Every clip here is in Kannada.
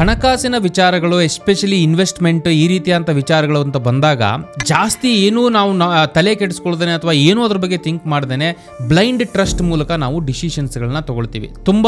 ಹಣಕಾಸಿನ ವಿಚಾರಗಳು ಎಸ್ಪೆಷಲಿ ಇನ್ವೆಸ್ಟ್ಮೆಂಟ್ ಈ ರೀತಿಯಂಥ ವಿಚಾರಗಳು ಅಂತ ಬಂದಾಗ ಜಾಸ್ತಿ ಏನೂ ನಾವು ತಲೆ ಕೆಡಿಸ್ಕೊಳ್ದೇನೆ ಅಥವಾ ಏನೂ ಅದ್ರ ಬಗ್ಗೆ ಥಿಂಕ್ ಮಾಡ್ದೇನೆ ಬ್ಲೈಂಡ್ ಟ್ರಸ್ಟ್ ಮೂಲಕ ನಾವು ಡಿಸಿಷನ್ಸ್ಗಳನ್ನ ತಗೊಳ್ತೀವಿ. ತುಂಬ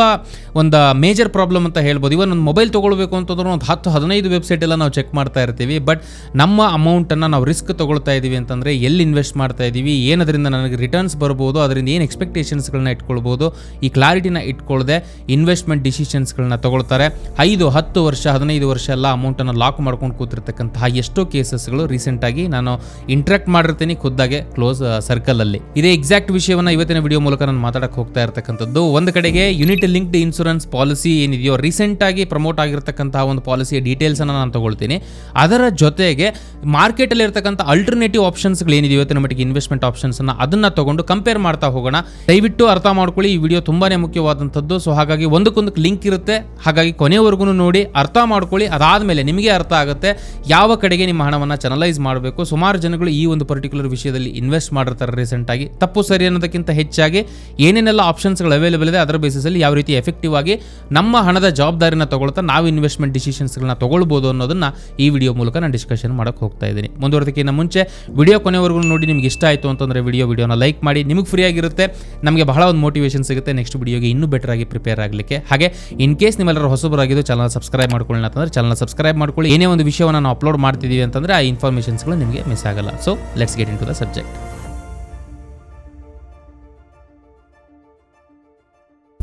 ಒಂದು ಮೇಜರ್ ಪ್ರಾಬ್ಲಮ್ ಅಂತ ಹೇಳ್ಬೋದು. ಇವನ್ ಒಂದು ಮೊಬೈಲ್ ತೊಗೊಳ್ಬೇಕು ಅಂತಂದ್ರೆ ಒಂದು ಹತ್ತು, ಹದಿನೈದು ವೆಬ್ಸೈಟ್ ಎಲ್ಲ ನಾವು ಚೆಕ್ ಮಾಡ್ತಾ ಇರ್ತೀವಿ. ಬಟ್ ನಮ್ಮ ಅಮೌಂಟನ್ನು ನಾವು ರಿಸ್ಕ್ ತೊಗೊಳ್ತಾ ಇದ್ದೀವಿ ಅಂತಂದರೆ ಎಲ್ಲಿ ಇನ್ವೆಸ್ಟ್ ಮಾಡ್ತಾ ಇದ್ದೀವಿ ಏನದರಿಂದ ನನಗೆ ರಿಟರ್ನ್ಸ್ ಬರ್ಬೋದು, ಅದರಿಂದ ಏನು ಎಕ್ಸ್ಪೆಕ್ಟೇಷನ್ಸ್ಗಳನ್ನ ಇಟ್ಕೊಳ್ಬೋದು, ಈ ಕ್ಲಾರಿಟಿನ ಇಟ್ಕೊಳ್ಳದೆ ಇನ್ವೆಸ್ಟ್ಮೆಂಟ್ ಡಿಸಿಷನ್ಸ್ಗಳನ್ನ ತೊಗೊಳ್ತಾರೆ. ಐದು, ಹತ್ತು ವರ್ಷ, ಹದಿನೈದು ವರ್ಷ ಎಲ್ಲ ಅಮೌಂಟನ್ನು ಲಾಕ್ ಮಾಡ್ಕೊಂಡು ಕೂತಿರ್ತಕ್ಕಂತಹ ಎಷ್ಟೋ ಕೇಸಸ್ಗಳು ರೀಸೆಂಟಾಗಿ ನಾನು ಇಂಟ್ರಾಕ್ಟ್ ಮಾಡಿರ್ತೀನಿ ಖುದ್ದಾಗೆ ಕ್ಲೋಸ್ ಸರ್ಕಲಲ್ಲಿ ಇದೇ ಎಕ್ಸಾಕ್ಟ್ ವಿಷಯವನ್ನು ಇವತ್ತಿನ ವಿಡಿಯೋ ಮೂಲಕ ನಾನು ಮಾತಾಡಕ್ಕೆ ಹೋಗ್ತಾ ಇರ್ತಕ್ಕಂಥದ್ದು. ಒಂದು ಕಡೆಗೆ ಯುನಿಟ್ ಲಿಂಕ್ಡ್ ಇನ್ಶೂರೆನ್ಸ್ ಪಾಲಿಸಿ ಏನಿದೆಯೋ ರೀಸೆಂಟಾಗಿ ಪ್ರಮೋಟ್ ಆಗಿರ್ತಕ್ಕಂತಹ ಒಂದು ಪಾಲಿಸಿಯ ಡೀಟೇಲ್ಸನ್ನು ನಾನು ತಗೊಳ್ತೀನಿ. ಅದರ ಜೊತೆಗೆ ಮಾರ್ಕೆಟಲ್ಲಿ ಇರತಕ್ಕಂಥ ಅಲ್ಟರ್ನೇಟಿವ್ ಆಪ್ಷನ್ಸ್ಗಳು ಏನಿದೆ ಇವತ್ತಿನ ಮಟ್ಟಿಗೆ ಇನ್ವೆಸ್ಟ್ಮೆಂಟ್ ಆಪ್ಷನ್ಸನ್ನು ಅದನ್ನು ತಗೊಂಡು ಕಂಪೇರ್ ಮಾಡ್ತಾ ಹೋಗೋಣ. ದಯವಿಟ್ಟು ಅರ್ಥ ಮಾಡ್ಕೊಳ್ಳಿ, ಈ ವಿಡಿಯೋ ತುಂಬಾನೇ ಮುಖ್ಯವಾದಂಥದ್ದು. ಸೊ ಹಾಗಾಗಿ ಒಂದಕ್ಕೊಂದಕ್ಕೆ ಲಿಂಕ್ ಇರುತ್ತೆ. ಹಾಗಾಗಿ ಕೊನೆಯವರೆಗೂ ನೋಡಿ ಅರ್ಥ ಮಾಡ್ಕೊಳ್ಳಿ, ಅದಾದಮೇಲೆ ನಿಮಗೆ ಅರ್ಥ ಆಗುತ್ತೆ ಯಾವ ಕಡೆಗೆ ನಿಮ್ಮ ಹಣವನ್ನು ಚನಲೈಸ್ ಮಾಡಬೇಕು. ಸುಮಾರು ಜನಗಳು ಈ ಒಂದು ಪರ್ಟಿಕ್ಯುಲರ್ ವಿಷಯದಲ್ಲಿ ಇನ್ವೆಸ್ಟ್ ಮಾಡಿರ್ತಾರೆ ರೀಸೆಂಟಾಗಿ ತಪ್ಪು ಸರಿ ಅನ್ನೋದಕ್ಕಿಂತ ಹೆಚ್ಚಾಗಿ ಏನೇನೆಲ್ಲ ಆಪ್ಷನ್ಸ್ಗಳು ಅವೈಲೇಬಲ್ ಇದೆ, ಅದರ ಬೇಸಿಸಲ್ಲಿ ಯಾವ ರೀತಿ ಎಫೆಕ್ಟಿವ್ ಆಗಿ ನಮ್ಮ ಹಣದ ಜವಾಬ್ದಾರಿನ ತಗೊಳ್ತಾ ನಾವು ಇನ್ವೆಸ್ಟ್ಮೆಂಟ್ ಡಿಸಿಷನ್ಸ್ಗಳನ್ನ ತಗೊಳ್ಬೋದು ಅನ್ನೋದನ್ನು ಈ ವಿಡಿಯೋ ಮೂಲಕ ನಾನು ಡಿಸ್ಕಷನ್ ಮಾಡೋಕೆ ಹೋಗ್ತಾ ಇದ್ದೀನಿ. ಮುಂದುವರೆದಕ್ಕಿಂತ ಮುಂಚೆ ವಿಡಿಯೋ ಕೊನೆವರೆಗೂ ನೋಡಿ, ನಿಮ್ಗೆ ಇಷ್ಟ ಆಯಿತು ಅಂತಂದರೆ ವಿಡಿಯೋ ವಿಡಿಯೋನ ಲೈಕ್ ಮಾಡಿ. ನಿಮಗೆ ಫ್ರೀ ಆಗಿರುತ್ತೆ, ನಮಗೆ ಬಹಳ ಒಂದು ಮೋಟಿವೇಶನ್ ಸಿಗುತ್ತೆ. ನೆಕ್ಸ್ಟ್ ವಿಡಿಯೋಗೆ ಇನ್ನೂ ಬೆಟರ್ ಆಗಿ ಪ್ರಿಪೇರ್ ಆಗಲಿಕ್ಕೆ. ಹಾಗೆ ಇನ್ ಕೇಸ್ ನಿಮ್ಮೆಲ್ಲರೂ ಹೊಸಬರಾಗಿದ್ದು ಚಾನಲ್ ಸಬ್ಸ್ಕ್ರೈಬ್ ಮಾಡ್ಕೊಳ್ಳಿ ಅಂತಂದ್ರೆ ಚಾನಲ್ ಸಬ್ಸ್ಕ್ರೈಬ್ ಮಾಡ್ಕೊಳ್ಳಿ. ಏನೇ ಒಂದು ವಿಷಯವನ್ನು ನಾವು ಅಪ್ಲೋಡ್ ಮಾಡ್ತಿದ್ದೀವಿ ಅಂತಂದ್ರೆ ಆ ಇನ್ಫಾರ್ಮೇಷನ್ಸ್ಗಳು ನಿಮಗೆ ಮಿಸ್ ಆಗಲ್ಲ. So let's get into the subject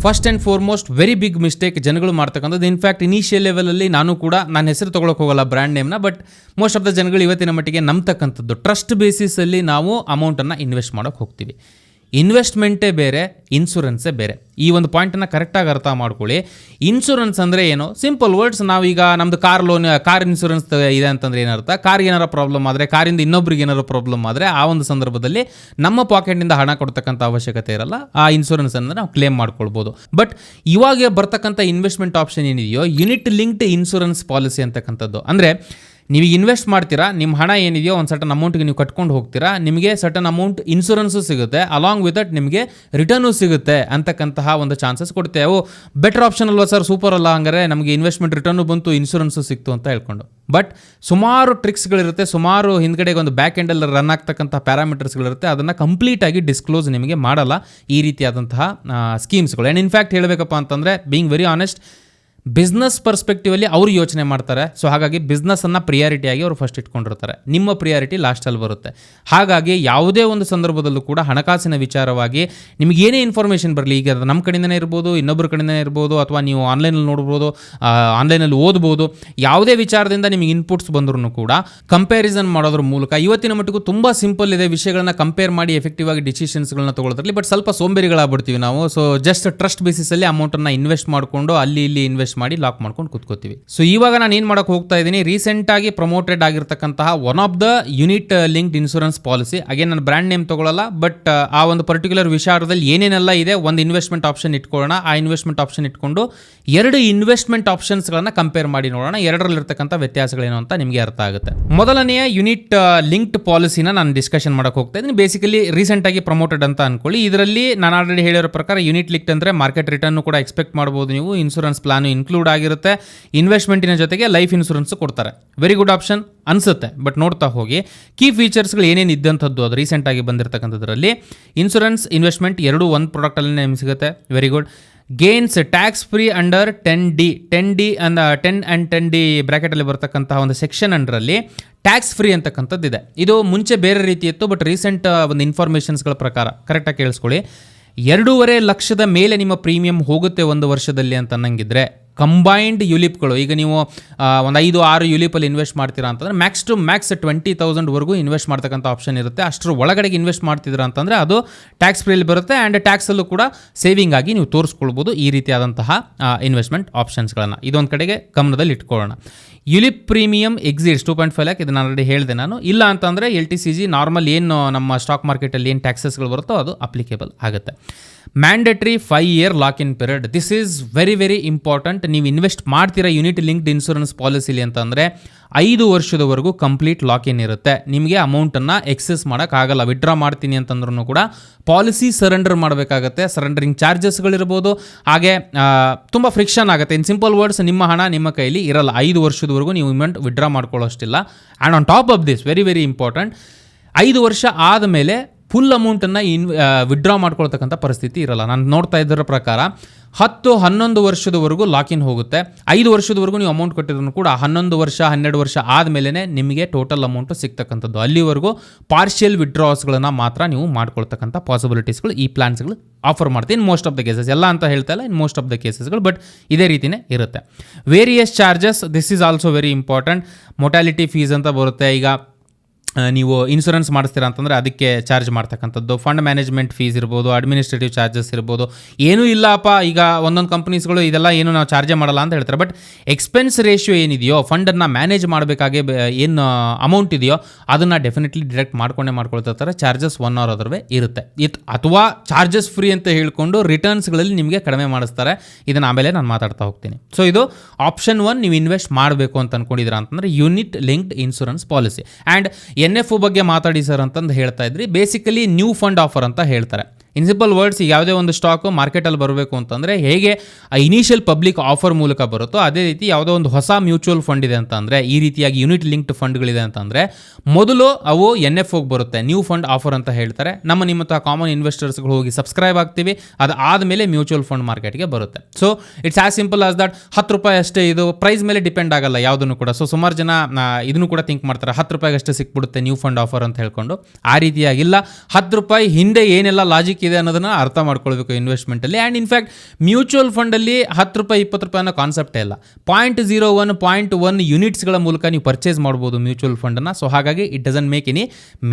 first and foremost very big mistake ಜನಗಳು ಮಾಡ್ತಕ್ಕಂಥದ್ದು. ಇನ್ಫ್ಯಾಕ್ಟ್ ಇನಿಷಿಯಲ್ ಲೆವೆಲಲ್ಲಿ ನಾನು ಕೂಡ ನಾನು ಹೆಸರು ತೊಗೊಳಕ್ಕೆ ಹೋಗಲ್ಲ ಬ್ರ್ಯಾಂಡ್ ನೇಮ್ನ ಬಟ್ ಮೋಸ್ಟ್ ಆಫ್ ದ ಜನಗಳು ಇವತ್ತಿನ ಮಟ್ಟಿಗೆ ನಂಬ್ತಕ್ಕಂಥದ್ದು. ಟ್ರಸ್ಟ್ ಬೇಸಿಸಲ್ಲಿ ನಾವು ಅಮೌಂಟನ್ನು ಇನ್ವೆಸ್ಟ್ ಮಾಡೋಕ್ಕೆ ಹೋಗ್ತೀವಿ. ಇನ್ವೆಸ್ಟ್ಮೆಂಟೇ ಬೇರೆ ಇನ್ಸೂರೆನ್ಸೇ ಬೇರೆ. ಈ ಒಂದು ಪಾಯಿಂಟನ್ನು ಕರೆಕ್ಟಾಗಿ ಅರ್ಥ ಮಾಡ್ಕೊಳ್ಳಿ. ಇನ್ಸೂರೆನ್ಸ್ ಅಂದರೆ ಏನು? ಸಿಂಪಲ್ ವರ್ಡ್ಸ್ ನಾವೀಗ ನಮ್ಮದು ಕಾರ್ ಲೋನ್ ಕಾರ್ ಇನ್ಸೂರೆನ್ಸ್ ಇದೆ ಅಂತಂದ್ರೆ ಏನರ್ಥ? ಕಾರ್ಗೆ ಏನಾರ ಪ್ರಾಬ್ಲಮ್ ಆದರೆ ಕಾರಿಂದ ಇನ್ನೊಬ್ರಿಗೆ ಏನಾರ ಪ್ರಾಬ್ಲಮ್ ಆದರೆ, ಆ ಒಂದು ಸಂದರ್ಭದಲ್ಲಿ ನಮ್ಮ ಪಾಕೆಟ್ನಿಂದ ಹಣ ಕೊಡ್ತಕ್ಕಂಥ ಅವಶ್ಯಕತೆ ಇರಲ್ಲ. ಆ ಇನ್ಸೂರೆನ್ಸ್ ಅನ್ನು ನಾವು ಕ್ಲೇಮ್ ಮಾಡ್ಕೊಳ್ಬೋದು. ಬಟ್ ಇವಾಗ ಬರ್ತಕ್ಕಂಥ ಇನ್ವೆಸ್ಟ್ಮೆಂಟ್ ಆಪ್ಷನ್ ಏನಿದೆಯೋ ಯುನಿಟ್ ಲಿಂಕ್ಡ್ ಇನ್ಶೂರೆನ್ಸ್ ಪಾಲಿಸಿ ಅಂತಕ್ಕಂಥದ್ದು. ಅಂದರೆ ನೀವು ಇನ್ವೆಸ್ಟ್ ಮಾಡ್ತೀರಾ, ನಿಮ್ಮ ಹಣ ಏನಿದೆಯೋ ಒಂದು ಸರ್ಟನ್ ಅಮೌಂಟ್ಗೆ ನೀವು ಕಟ್ಕೊಂಡು ಹೋಗ್ತೀರಾ, ನಿಮಗೆ ಸರ್ಟನ್ ಅಮೌಂಟ್ ಇನ್ಶೂರೆನ್ಸು ಸಿಗುತ್ತೆ ಅಲಾಂಗ್ ವಿತ್ ದಟ್ ನಿಮಗೆ ರಿಟರ್ನು ಸಿಗುತ್ತೆ ಅಂತಕ್ಕಂತಹ ಒಂದು ಚಾನ್ಸಸ್ ಕೊಡುತ್ತೆ ಅವು ಬೆಟರ್ ಆಪ್ಷನ್ ಅಲ್ವಾ ಸರ್ ಸೂಪರ್ ಅಲ್ಲ ಹಂಗಾರೆ ನಮಗೆ ಇನ್ವೆಸ್ಟ್ಮೆಂಟ್ ರಿಟರ್ನು ಬಂತು ಇನ್ಶೂರೆನ್ಸು ಸಿಕ್ತು ಅಂತ ಹೇಳ್ಕೊಂಡು. ಬಟ್ ಸುಮಾರು ಟ್ರಿಕ್ಸ್ಗಳಿರುತ್ತೆ ಸುಮಾರು ಹಿಂದ್ಗಡೆಗೆ ಒಂದು ಬ್ಯಾಕ್ ಎಂಡಲ್ಲಿ ರನ್ ಆಗ್ತಕ್ಕಂಥ ಪ್ಯಾರಾಮೀಟರ್ಸ್ಗಳಿರುತ್ತೆ ಅದನ್ನು ಕಂಪ್ಲೀಟಾಗಿ ಡಿಸ್ಕ್ಲೋಸ್ ನಿಮಗೆ ಮಾಡಲ್ಲ ಈ ರೀತಿಯಾದಂತಹ ಸ್ಕೀಮ್ಸ್ಗಳು ಆ್ಯಂಡ್ ಇನ್ಫ್ಯಾಕ್ಟ್ ಹೇಳಬೇಕಪ್ಪ ಅಂತಂದರೆ ಬೀಯಿಂಗ್ ವೆರಿ ಆನೆಸ್ಟ್ ಬಿಸ್ನೆಸ್ ಪರ್ಸ್ಪೆಕ್ಟಿವಲ್ಲಿ ಅವರು ಯೋಚನೆ ಮಾಡ್ತಾರೆ. ಸೊ ಹಾಗಾಗಿ ಬಿಸ್ನೆಸ್ಸನ್ನು ಪ್ರಿಯಾರಿಟಿಯಾಗಿ ಅವರು ಫಸ್ಟ್ ಇಟ್ಕೊಂಡಿರ್ತಾರೆ. ನಿಮ್ಮ ಪ್ರಿಯಾರಿಟಿ ಲಾಸ್ಟಲ್ಲಿ ಬರುತ್ತೆ. ಹಾಗಾಗಿ ಯಾವುದೇ ಒಂದು ಸಂದರ್ಭದಲ್ಲೂ ಕೂಡ ಹಣಕಾಸಿನ ವಿಚಾರವಾಗಿ ನಿಮಗೆ ಏನೇ ಇನ್ಫಾರ್ಮೇಷನ್ ಬರಲಿ, ಈಗ ಅದು ನಮ್ಮ ಕಡೆಯಿಂದನೇ ಇರ್ಬೋದು ಇನ್ನೊಬ್ಬರ ಕಡೆಯಿಂದನೇ ಇರ್ಬೋದು, ಅಥವಾ ನೀವು ಆನ್ಲೈನಲ್ಲಿ ನೋಡ್ಬೋದು ಆನ್ಲೈನಲ್ಲಿ ಓದ್ಬೋದು, ಯಾವುದೇ ವಿಚಾರದಿಂದ ನಿಮಗೆ ಇನ್ಪುಟ್ಸ್ ಬಂದರೂ ಕೂಡ ಕಂಪ್ಯಾರಿಸನ್ ಮಾಡೋದ್ರ ಮೂಲಕ ಇವತ್ತಿನ ಮಟ್ಟಿಗೂ ತುಂಬ ಸಿಂಪಲ್ ಇದೆ ವಿಷಯಗಳನ್ನ ಕಂಪೇರ್ ಮಾಡಿ ಎಫೆಕ್ಟಿವ್ ಆಗಿ ಡಿಸಿಷನ್ಸ್ಗಳನ್ನ ತಗೊಳ್ಳೋದ್ರಲ್ಲಿ ಬಟ್ ಸ್ವಲ್ಪ ಸೋಂಬೇರಿಗಳಾಗ್ಬಿಡ್ತೀವಿ ನಾವು. ಸೊ ಜಸ್ಟ್ ಟ್ರಸ್ಟ್ ಬೇಸಿಸಲ್ಲಿ ಅಮೌಂಟನ್ನು ಇನ್ವೆಸ್ಟ್ ಮಾಡಿಕೊಂಡು ಅಲ್ಲಿ ಇಲ್ಲಿ ಇನ್ವೆಸ್ಟ್ ಮಾಡಿ ಲಾಕ್ ಮಾಡ್ಕೊಂಡು ಕುತ್ಕೋತೀವಿ. ಸೊ ಇವಾಗ ನಾನು ಏನು ಮಾಡೋಕೆ ಹೋಗ್ತಾ ಇದ್ದೀನಿ? ರೀಸೆಂಟಾಗಿ promoted ಆಗಿರ್ತಕ್ಕಂತಹ one of the unit linked insurance policy again ನಾನು ಬ್ರ್ಯಾಂಡ್ ನೇಮ್ ತಗೊಳ್ಳಲ್ಲ ಬಟ್ ಆ ಒಂದು ಪರ್ಟಿಕ್ಯುಲರ್ ವಿಚಾರದಲ್ಲಿ ಏನೇನೆಲ್ಲ ಇದೆ, ಒಂದು ಇನ್ವೆಸ್ಟ್ಮೆಂಟ್ ಆಪ್ಷನ್ ಇಟ್ಕೊಳ್ಳೋಣ. ಆ ಇನ್ವೆಸ್ಟ್ಮೆಂಟ್ ಆಪ್ಷನ್ ಇಟ್ಕೊಂಡು ಎರಡು ಇನ್ವೆಸ್ಟ್ಮೆಂಟ್ ಆಪ್ಷನ್ಸ್ಗಳನ್ನ ಕಂಪೇರ್ ಮಾಡಿ ನೋಡೋಣ. ಎರಡರಲ್ಲಿರ್ತಕ್ಕಂಥ ವ್ಯತ್ಯಾಸಗಳೇನು ಅಂತ ನಿಮಗೆ ಅರ್ಥ ಆಗುತ್ತೆ. ಮೊದಲನೆಯ ಯೂನಿಟ್ ಲಿಂಕ್ಡ್ ಪಾಲಿಸಿನ ನಾನು ಡಿಸ್ಕಷನ್ ಮಾಡೋಕೆ ಹೋಗ್ತಾ ಇದ್ದೀನಿ. ಬೇಸಿಕಲಿ ರೀಸೆಂಟಾಗಿ ಪ್ರಮೋಟೆಡ್ ಅಂತ ಅನ್ಕೊಳ್ಳಿ. ಇದರಲ್ಲಿ ನಾನು ಆಲ್ರೆಡಿ ಹೇಳಿರೋ ಪ್ರಕಾರ ಯೂನಿಟ್ ಲಿಂಕ್ಡ್ ಅಂದರೆ ಮಾರ್ಕೆಟ್ ರಿಟರ್ನ್ ಕೂಡ ಎಕ್ಸ್ಪೆಕ್ಟ್ ಮಾಡ್ಬೋದು ನೀವು ಇನ್ಶೂರೆನ್ಸ್ ಪ್ಲಾನ್ ಇನ್ಕ್ಲೂಡ್ ಆಗಿರುತ್ತೆ. ಇನ್ವೆಸ್ಟ್ಮೆಂಟಿನ ಜೊತೆಗೆ ಲೈಫ್ ಇನ್ಶೂರೆನ್ಸ್ ಕೊಡ್ತಾರೆ. ವೆರಿ ಗುಡ್ ಆಪ್ಷನ್ ಅನಿಸುತ್ತೆ. ಬಟ್ ನೋಡ್ತಾ ಹೋಗಿ. ಕೀ ಫೀಚರ್ಸ್ಗಳು ಏನೇನು ಇದ್ದಂಥದ್ದು ಅದು ರೀಸೆಂಟಾಗಿ ಬಂದಿರತಕ್ಕಂಥದ್ರಲ್ಲಿ. ಇನ್ಶೂರೆನ್ಸ್ ಇನ್ವೆಸ್ಟ್ಮೆಂಟ್ ಎರಡೂ ಒಂದು ಪ್ರಾಡಕ್ಟಲ್ಲಿ ನಿಮ್ಗೆ ಸಿಗುತ್ತೆ. Very good gains tax free under ten D ten D ಅಂದ ಟೆನ್ ಆ್ಯಂಡ್ ಟೆನ್ ಡಿ ಬ್ರ್ಯಾಕೆಟಲ್ಲಿ ಬರ್ತಕ್ಕಂತಹ ಒಂದು ಸೆಕ್ಷನ್ ಅಂಡರಲ್ಲಿ ಟ್ಯಾಕ್ಸ್ ಫ್ರೀ ಅಂತಕ್ಕಂಥದ್ದು ಇದೆ. ಇದು ಮುಂಚೆ ಬೇರೆ ರೀತಿ ಇತ್ತು ಬಟ್ ರೀಸೆಂಟ್ ಒಂದು ಇನ್ಫಾರ್ಮೇಷನ್ಸ್ಗಳ ಪ್ರಕಾರ. ಕರೆಕ್ಟಾಗಿ ಕೇಳಿಸ್ಕೊಳ್ಳಿ. ಎರಡೂವರೆ ಲಕ್ಷದ ಮೇಲೆ ನಿಮ್ಮ ಪ್ರೀಮಿಯಂ ಹೋಗುತ್ತೆ ಒಂದು ವರ್ಷದಲ್ಲಿ ಅಂತ ಅನ್ನಂಗಿದ್ರೆ ಕಂಬೈನ್ಡ್ ಯುಲಿಪ್ಗಳು ಈಗ ನೀವು ಒಂದು ಐದು, ಆರು ಯುಲಿಪಲ್ಲಿ ಇನ್ವೆಸ್ಟ್ ಮಾಡ್ತೀರಾ ಅಂತಂದರೆ ಮ್ಯಾಕ್ಸ್ ಟು ಮ್ಯಾಕ್ಸ್ ಟ್ವೆಂಟಿ ತೌಸಂಡ್ವರೆಗೂ ಇನ್ವೆಸ್ಟ್ ಮಾಡ್ತಕ್ಕಂಥ ಆಪ್ಷನ್ ಇರುತ್ತೆ. ಅಷ್ಟರ ಒಳಗಡೆಗೆ ಇನ್ವೆಸ್ಟ್ ಮಾಡ್ತಿದ್ದೀರಾ ಅಂತಂದರೆ, ಅದು ಟ್ಯಾಕ್ಸ್ ಫ್ರೀಲಿ ಬರುತ್ತೆ ಆ್ಯಂಡ್ ಟ್ಯಾಕ್ಸಲ್ಲೂ ಕೂಡ ಸೇವಿಂಗ್ ಆಗಿ ನೀವು ತೋರಿಸ್ಕೊಳ್ಬೋದು ಈ ರೀತಿಯಾದಂತಹ ಇನ್ವೆಸ್ಟ್ಮೆಂಟ್ ಆಪ್ಷನ್ಸ್ಗಳನ್ನು ಇದೊಂದು ಕಡೆಗೆ ಗಮನದಲ್ಲಿ ಇಟ್ಕೊಳ್ಳೋಣ. ULIP premium exceeds two point five lakh ಇದನ್ನು ಆಲ್ರೆಡಿ ಹೇಳಿದೆ ನಾನು. ಇಲ್ಲ ಅಂತಂದರೆ L T C G normal ಏನು ನಮ್ಮ ಸ್ಟಾಕ್ ಮಾರ್ಕೆಟಲ್ಲಿ ಏನು ಟ್ಯಾಕ್ಸಸ್ಗಳು ಬರುತ್ತೋ ಅದು ಅಪ್ಲಿಕೇಬಲ್ ಆಗುತ್ತೆ. Mandatory five year lock in period this is very very important ನೀವು ಇನ್ವೆಸ್ಟ್ ಮಾಡ್ತೀರಾ ಯೂನಿಟ್ ಲಿಂಕ್ಡ್ ಇನ್ಶೂರೆನ್ಸ್ ಪಾಲಿಸಿಲಿ ಅಂತಂದರೆ ಐದು ವರ್ಷದವರೆಗೂ ಕಂಪ್ಲೀಟ್ ಲಾಕ್ ಇನ್ ಇರುತ್ತೆ. ನಿಮಗೆ ಅಮೌಂಟನ್ನು ಎಕ್ಸೆಸ್ ಮಾಡೋಕ್ಕಾಗಲ್ಲ ವಿಡ್ರಾ ಮಾಡ್ತೀನಿ ಅಂತಂದ್ರೂ ಕೂಡ ಪಾಲಿಸಿ ಸರೆಂಡರ್ ಮಾಡಬೇಕಾಗತ್ತೆ. ಸರೆಂಡರಿಂಗ್ ಚಾರ್ಜಸ್ಗಳಿರ್ಬೋದು ಹಾಗೆ ತುಂಬ ಫ್ರಿಕ್ಷನ್ ಆಗುತ್ತೆ. ಇನ್ ಸಿಂಪಲ್ ವರ್ಡ್ಸ್ ನಿಮ್ಮ ಹಣ ನಿಮ್ಮ ಕೈಲಿ ಇರಲ್ಲ. ಐದು ವರ್ಷದವರೆಗೂ ನೀವು ಇಮೆಂಟ್ withdraw ಮಾಡ್ಕೊಳ್ಳೋಷ್ಟಿಲ್ಲ. And on top of this very very important ಐದು ವರ್ಷ ಆದಮೇಲೆ ಫುಲ್ ಅಮೌಂಟನ್ನು ಇನ್ ವಿಡ್ರಾ ಮಾಡ್ಕೊಳ್ತಕ್ಕಂಥ ಪರಿಸ್ಥಿತಿ ಇರಲ್ಲ. ನಾನು ನೋಡ್ತಾ ಇದ್ದರ ಪ್ರಕಾರ ಹತ್ತು, ಹನ್ನೊಂದು ವರ್ಷದವರೆಗೂ ಲಾಕಿನ್ ಹೋಗುತ್ತೆ. ಐದು ವರ್ಷದವರೆಗೂ ನೀವು ಅಮೌಂಟ್ ಕೊಟ್ಟಿದ್ರು ಕೂಡ ಹನ್ನೊಂದು ವರ್ಷ, ಹನ್ನೆರಡು ವರ್ಷ ಆದಮೇಲೆ ನಿಮಗೆ ಟೋಟಲ್ ಅಮೌಂಟು ಸಿಗ್ತಕ್ಕಂಥದ್ದು. ಅಲ್ಲಿವರೆಗೂ ಪಾರ್ಷಿಯಲ್ ವಿಡ್ರಾಸ್ಗಳನ್ನು ಮಾತ್ರ ನೀವು ಮಾಡ್ಕೊಳ್ತಕ್ಕಂಥ ಪಾಸಿಬಿಲಿಟೀಸ್ಗಳು ಈ ಪ್ಲಾನ್ಸ್ಗಳು ಆಫರ್ ಮಾಡ್ತೀನಿ in most of the cases ಎಲ್ಲ ಅಂತ ಹೇಳ್ತಾ ಇಲ್ಲ ಇನ್ ಮೋಸ್ಟ್ ಆಫ್ ದ ಕೇಸಸ್ಗಳು ಬಟ್ ಇದೇ ರೀತಿಯೇ ಇರುತ್ತೆ. Various charges this is also very important mortality fees ಅಂತ ಬರುತ್ತೆ. ಈಗ ನೀವು ಇನ್ಶೂರೆನ್ಸ್ ಮಾಡಿಸ್ತೀರಾ ಅಂತಂದರೆ ಅದಕ್ಕೆ ಚಾರ್ಜ್ ಮಾಡ್ತಕ್ಕಂಥದ್ದು. ಫಂಡ್ ಮ್ಯಾನೇಜ್ಮೆಂಟ್ ಫೀಸ್ ಇರ್ಬೋದು ಅಡ್ಮಿನಿಸ್ಟ್ರೇಟಿವ್ ಚಾರ್ಜಸ್ ಇರ್ಬೋದು. ಏನೂ ಇಲ್ಲಪ್ಪ, ಈಗ ಒಂದೊಂದು ಕಂಪ್ನೀಸ್ಗಳು ಇದೆಲ್ಲ ಏನು ನಾವು ಚಾರ್ಜೇ ಮಾಡಲ್ಲ ಅಂತ ಹೇಳ್ತಾರೆ. ಬಟ್ ಎಕ್ಸ್ಪೆನ್ಸ್ ರೇಷಿಯೋ ಏನಿದೆಯೋ ಫಂಡನ್ನು ಮ್ಯಾನೇಜ್ ಮಾಡಬೇಕಾಗಿ ಏನು ಅಮೌಂಟ್ ಇದೆಯೋ, ಅದನ್ನು ಡೆಫಿನೆಟ್ಲಿ ಡಿರೆಕ್ಟ್ ಮಾಡ್ಕೊಂಡೇ ಮಾಡ್ಕೊಳ್ತಿರ್ತಾರೆ ಚಾರ್ಜಸ್ ಒನ್ ಅವರ್ ಅದರವೇ ಇರುತ್ತೆ. ಇತ್, ಅಥವಾ ಚಾರ್ಜಸ್ ಫ್ರೀ ಅಂತ ಹೇಳಿಕೊಂಡು ರಿಟರ್ನ್ಸ್ಗಳಲ್ಲಿ ನಿಮಗೆ ಕಡಿಮೆ ಮಾಡಿಸ್ತಾರೆ. ಇದನ್ನು ಆಮೇಲೆ ನಾನು ಮಾತಾಡ್ತಾ ಹೋಗ್ತೀನಿ. ಸೊ ಇದು ಆಪ್ಷನ್ ಒನ್ ನೀವು ಇನ್ವೆಸ್ಟ್ ಮಾಡಬೇಕು ಅಂತ ಅಂದ್ಕೊಂಡಿದ್ದೀರಾ ಅಂತಂದರೆ unit linked insurance policy and N F ಬಗ್ಗೆ ಮಾತಾಡಿ ಸರ್ ಅಂತಂದು ಹೇಳ್ತಾ ಇದ್ರಿ. ಬೇಸಿಕಲಿ ನ್ಯೂ ಫಂಡ್ ಆಫರ್ ಅಂತ ಹೇಳ್ತಾರೆ. ಇನ್ ಸಿಂಪಲ್ ವರ್ಡ್ಸ್ ಯಾವುದೇ ಒಂದು ಸ್ಟಾಕು ಮಾರ್ಕೆಟಲ್ಲಿ ಬರಬೇಕು ಅಂತಂದರೆ ಹೇಗೆ ಆ ಇನಿಷಿಯಲ್ ಪಬ್ಲಿಕ್ ಆಫರ್ ಮೂಲಕ ಬರುತ್ತೋ ಅದೇ ರೀತಿ ಯಾವುದೋ ಒಂದು ಹೊಸ ಮ್ಯೂಚುವಲ್ ಫಂಡ್ ಇದೆ ಅಂತಂದರೆ, ಈ ರೀತಿಯಾಗಿ ಯೂನಿಟ್ ಲಿಂಕ್ಡ್ ಫಂಡ್ಗಳಿದೆ ಅಂತಂದರೆ, ಮೊದಲು ಅವು ಎನ್ ಎಫ್ ಹೋಗಿ ಬರುತ್ತೆ. ನ್ಯೂ ಫಂಡ್ ಆಫರ್ ಅಂತ ಹೇಳ್ತಾರೆ. ನಮ್ಮ ನಿಮ್ಮ ತ ಕಾಮನ್ ಇನ್ವೆಸ್ಟರ್ಸ್ಗಳು ಹೋಗಿ ಸಬ್ಸ್ಕ್ರೈಬ್ ಆಗ್ತೀವಿ. ಅದು ಆದಮೇಲೆ ಮ್ಯೂಚುವಲ್ ಫಂಡ್ ಮಾರ್ಕೆಟ್ಗೆ ಬರುತ್ತೆ. So it's as simple as that ಹತ್ತು ರೂಪಾಯಿ ಅಷ್ಟೇ ಇದು ಪ್ರೈಸ್ ಮೇಲೆ ಡಿಪೆಂಡ್ ಆಗಲ್ಲ ಯಾವುದನ್ನು ಕೂಡ. ಸೊ ಸುಮಾರು ಜನ ಇದನ್ನು ಕೂಡ ಥಿಂಕ್ ಮಾಡ್ತಾರೆ. ಹತ್ತು ರೂಪಾಯಿಗೆ ಅಷ್ಟೇ ಸಿಕ್ಬಿಡುತ್ತೆ ನ್ಯೂ ಫಂಡ್ ಆಫರ್ ಅಂತ ಹೇಳ್ಕೊಂಡು. ಆ ರೀತಿಯಾಗಿಲ್ಲ. ಹತ್ತು ರೂಪಾಯಿ ಹಿಂದೆ ಏನೆಲ್ಲ ಲಾಜಿಕ್ ಇದೆ ಅನ್ನೋದನ್ನ ಅರ್ಥ ಮಾಡ್ಕೊಳ್ಬೇಕು ಇನ್ವೆಸ್ಟ್ಮೆಂಟಲ್ಲಿ ಆ್ಯಂಡ್ ಇನ್ಫ್ಯಾಕ್ಟ್ ಮ್ಯೂಚುವಲ್ ಫಂಡಲ್ಲಿ ಹತ್ತು ರೂಪಾಯಿ, ಇಪ್ಪತ್ತು ರೂಪಾಯಿ ಅನ್ನೋ ಕಾನ್ಸೆಪ್ಟೇ ಇಲ್ಲ. Point zero one point one ಯೂನಿಟ್ಸ್ಗಳ ಮೂಲಕ ನೀವು ಪರ್ಚೇಸ್ ಮಾಡ್ಬೋದು ಮ್ಯೂಚುವಲ್ ಫಂಡನ್ನು ಸೊ ಹಾಗಾಗಿ it doesn't make any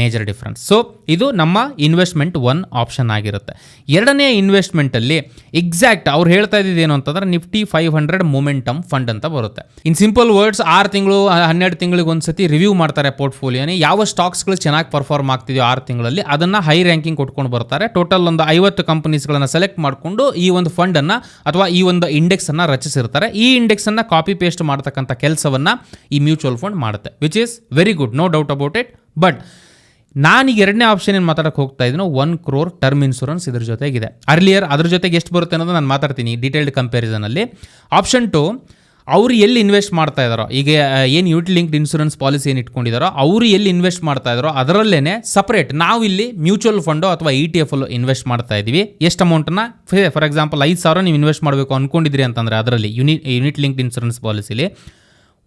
major difference so ಇದು ನಮ್ಮ ಇನ್ವೆಸ್ಟ್ಮೆಂಟ್ ಒನ್ ಆಪ್ಷನ್ ಆಗಿರುತ್ತೆ. ಎರಡನೇ ಇನ್ವೆಸ್ಟ್ಮೆಂಟಲ್ಲಿ ಎಕ್ಸಾಕ್ಟ್ ಅವ್ರು ಹೇಳ್ತಾ ಇದ್ದಿದ್ದು ಏನು ಅಂತಂದ್ರೆ Nifty five hundred momentum fund ಅಂತ ಬರುತ್ತೆ. ಇನ್ ಸಿಂಪಲ್ ವರ್ಡ್ಸ್ ಆರು ತಿಂಗಳು, ಹನ್ನೆರಡು ತಿಂಗಳಿಗೆ ಒಂದ್ಸತಿ ರಿವ್ಯೂ ಮಾಡ್ತಾರೆ ಪೋರ್ಟ್ಫೋಲಿಯೋನೇ ಯಾವ ಸ್ಟಾಕ್ಸ್ಗಳು ಚೆನ್ನಾಗಿ ಪರ್ಫಾರ್ಮ್ ಆಗ್ತಿದೆಯೋ ಆರು ತಿಂಗಳಲ್ಲಿ ಅದನ್ನು ಹೈ ರ್ಯಾಂಕಿಂಗ್ ಕೊಟ್ಕೊಂಡು ಬರ್ತಾರೆ. ಟೋಟಲ್ ಒಂದು ಐವತ್ತು ಕಂಪನೀಸ್ಗಳನ್ನು ಸೆಲೆಕ್ಟ್ ಮಾಡಿಕೊಂಡು ಈ ಒಂದು ಫಂಡನ್ನು ಅಥವಾ ಈ ಒಂದು ಇಂಡೆಕ್ಸನ್ನು ರಚಿಸಿರ್ತಾರೆ. ಈ ಇಂಡೆಕ್ಸನ್ನು ಕಾಪಿ ಪೇಸ್ಟ್ ಮಾಡ್ತಕ್ಕಂಥ ಕೆಲಸವನ್ನು ಈ ಮ್ಯೂಚುವಲ್ ಫಂಡ್ ಮಾಡುತ್ತೆ which is very good no doubt about it but ನಾನೀಗ ಎರಡನೇ ಆಪ್ಷನ್ ಏನು ಮಾತಾಡಕ್ಕೆ ಹೋಗ್ತಾ ಇದ್ದೀನೋ ಒನ್ ಕ್ರೋರ್ ಟರ್ಮ್ ಇನ್ಶೂರೆನ್ಸ್ ಇದ್ರ ಜೊತೆಗಿದೆ. ಅರ್ಲಿಯರ್ ಅದ್ರ ಜೊತೆಗೆ ಎಷ್ಟು ಬರುತ್ತೆ ಅನ್ನೋದು ನಾನು ಮಾತಾಡ್ತೀನಿ ಡೀಟೇಲ್ಡ್ ಕಂಪ್ಯಾರಿಸನಲ್ಲಿ ಆಪ್ಷನ್ ಟು ಅವರು ಎಲ್ಲಿ ಇನ್ವೆಸ್ಟ್ ಮಾಡ್ತಾ ಇದ್ದಾರೋ ಈಗ ಏನು ಯೂಟಿ ಲಿಂಕ್ಡ್ ಇನ್ಶೂರೆನ್ಸ್ ಪಾಲಿಸಿ ಏನು ಇಟ್ಕೊಂಡಿದ್ದಾರೋ ಅವರು ಎಲ್ಲಿ ಇನ್ವೆಸ್ಟ್ ಮಾಡ್ತಾ ಇದ್ದಾರೋ ಅದರಲ್ಲೇ ಸಪ್ರೇಟ್ ನಾವು ಇಲ್ಲಿ ಮ್ಯೂಚುವಲ್ ಫಂಡು ಅಥವಾ ಇ ಟಿ ಎಫ್ ಇನ್ವೆಸ್ಟ್ ಮಾಡ್ತಾ ಇದ್ದೀವಿ. ಎಷ್ಟು ಅಮೌಂಟನ್ನು ಫಾರ್ ಎಕ್ಸಾಂಪಲ್ ಐದು ಸಾವಿರ ನೀವು ಇನ್ವೆಸ್ಟ್ ಮಾಡಬೇಕು ಅಂದ್ಕೊಂಡಿದ್ರಿ ಅಂತಂದರೆ ಅದರಲ್ಲಿ ಯೂನಿ ಯೂನಿಟ್ ಲಿಂಕ್ಡ್ ಇನ್ಶೂರೆನ್ಸ್ ಪಾಲಿಸಿಲಿ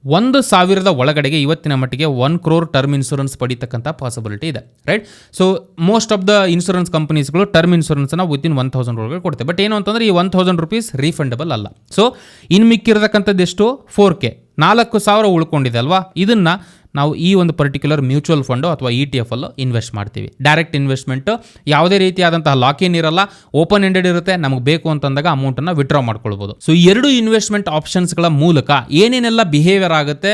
ಒಂದು ಸಾವಿರದ ಒಳಗಡೆಗೆ ಇವತ್ತಿನ ಮಟ್ಟಿಗೆ ಒನ್ ಕ್ರೋರ್ ಟರ್ಮ್ ಇನ್ಶೂರೆನ್ಸ್ ಪಡಿತಕ್ಕಂಥ ಪಾಸಿಬಿಲಿಟಿ ಇದೆ right so most of the insurance ಕಂಪನೀಸ್ಗಳು term ಇನ್ಶೂರೆನ್ಸ್ನ ವಿತಿನ್ ಒನ್ ತೌಸಂಡ್ ಒಳಗೆ ಕೊಡ್ತೇವೆ. ಬಟ್ ಏನು ಅಂತಂದರೆ ಈ ಒನ್ ತೌಸಂಡ್ ರುಪೀಸ್ ರೀಫಂಡಬಲ್ ಅಲ್ಲ. ಸೊ ಇನ್ನು ಮಿಕ್ಕಿರತಕ್ಕಂಥದ್ದು ಎಷ್ಟು? ಫೋರ್ ಕೆ ನಾಲ್ಕು ಸಾವಿರ ಉಳ್ಕೊಂಡಿದೆ ಅಲ್ವಾ? ಇದನ್ನು ನಾವು ಈ ಒಂದು ಪರ್ಟಿಕ್ಯುಲರ್ ಮ್ಯೂಚುವಲ್ ಫಂಡು ಅಥವಾ ಇ ಟಿ ಎಫ್ ಅಲ್ಲೂ ಇನ್ವೆಸ್ಟ್ ಮಾಡ್ತೀವಿ. ಡೈರೆಕ್ಟ್ ಇನ್ವೆಸ್ಟ್ಮೆಂಟು ಯಾವುದೇ ರೀತಿಯಾದಂತಹ ಲಾಕ್ ಇನ್ ಇರಲ್ಲ ಓಪನ್ ಎಂಡೆಡ್ ಇರುತ್ತೆ, ನಮಗೆ ಬೇಕು ಅಂತಂದಾಗ ಅಮೌಂಟನ್ನು ವಿಡ್ರಾ ಮಾಡ್ಕೊಳ್ಬೋದು. ಸೊ ಈ ಎರಡು ಇನ್ವೆಸ್ಟ್ಮೆಂಟ್ ಆಪ್ಷನ್ಸ್ಗಳ ಮೂಲಕ ಏನೇನೆಲ್ಲ ಬಿಹೇವಿಯರ್ ಆಗುತ್ತೆ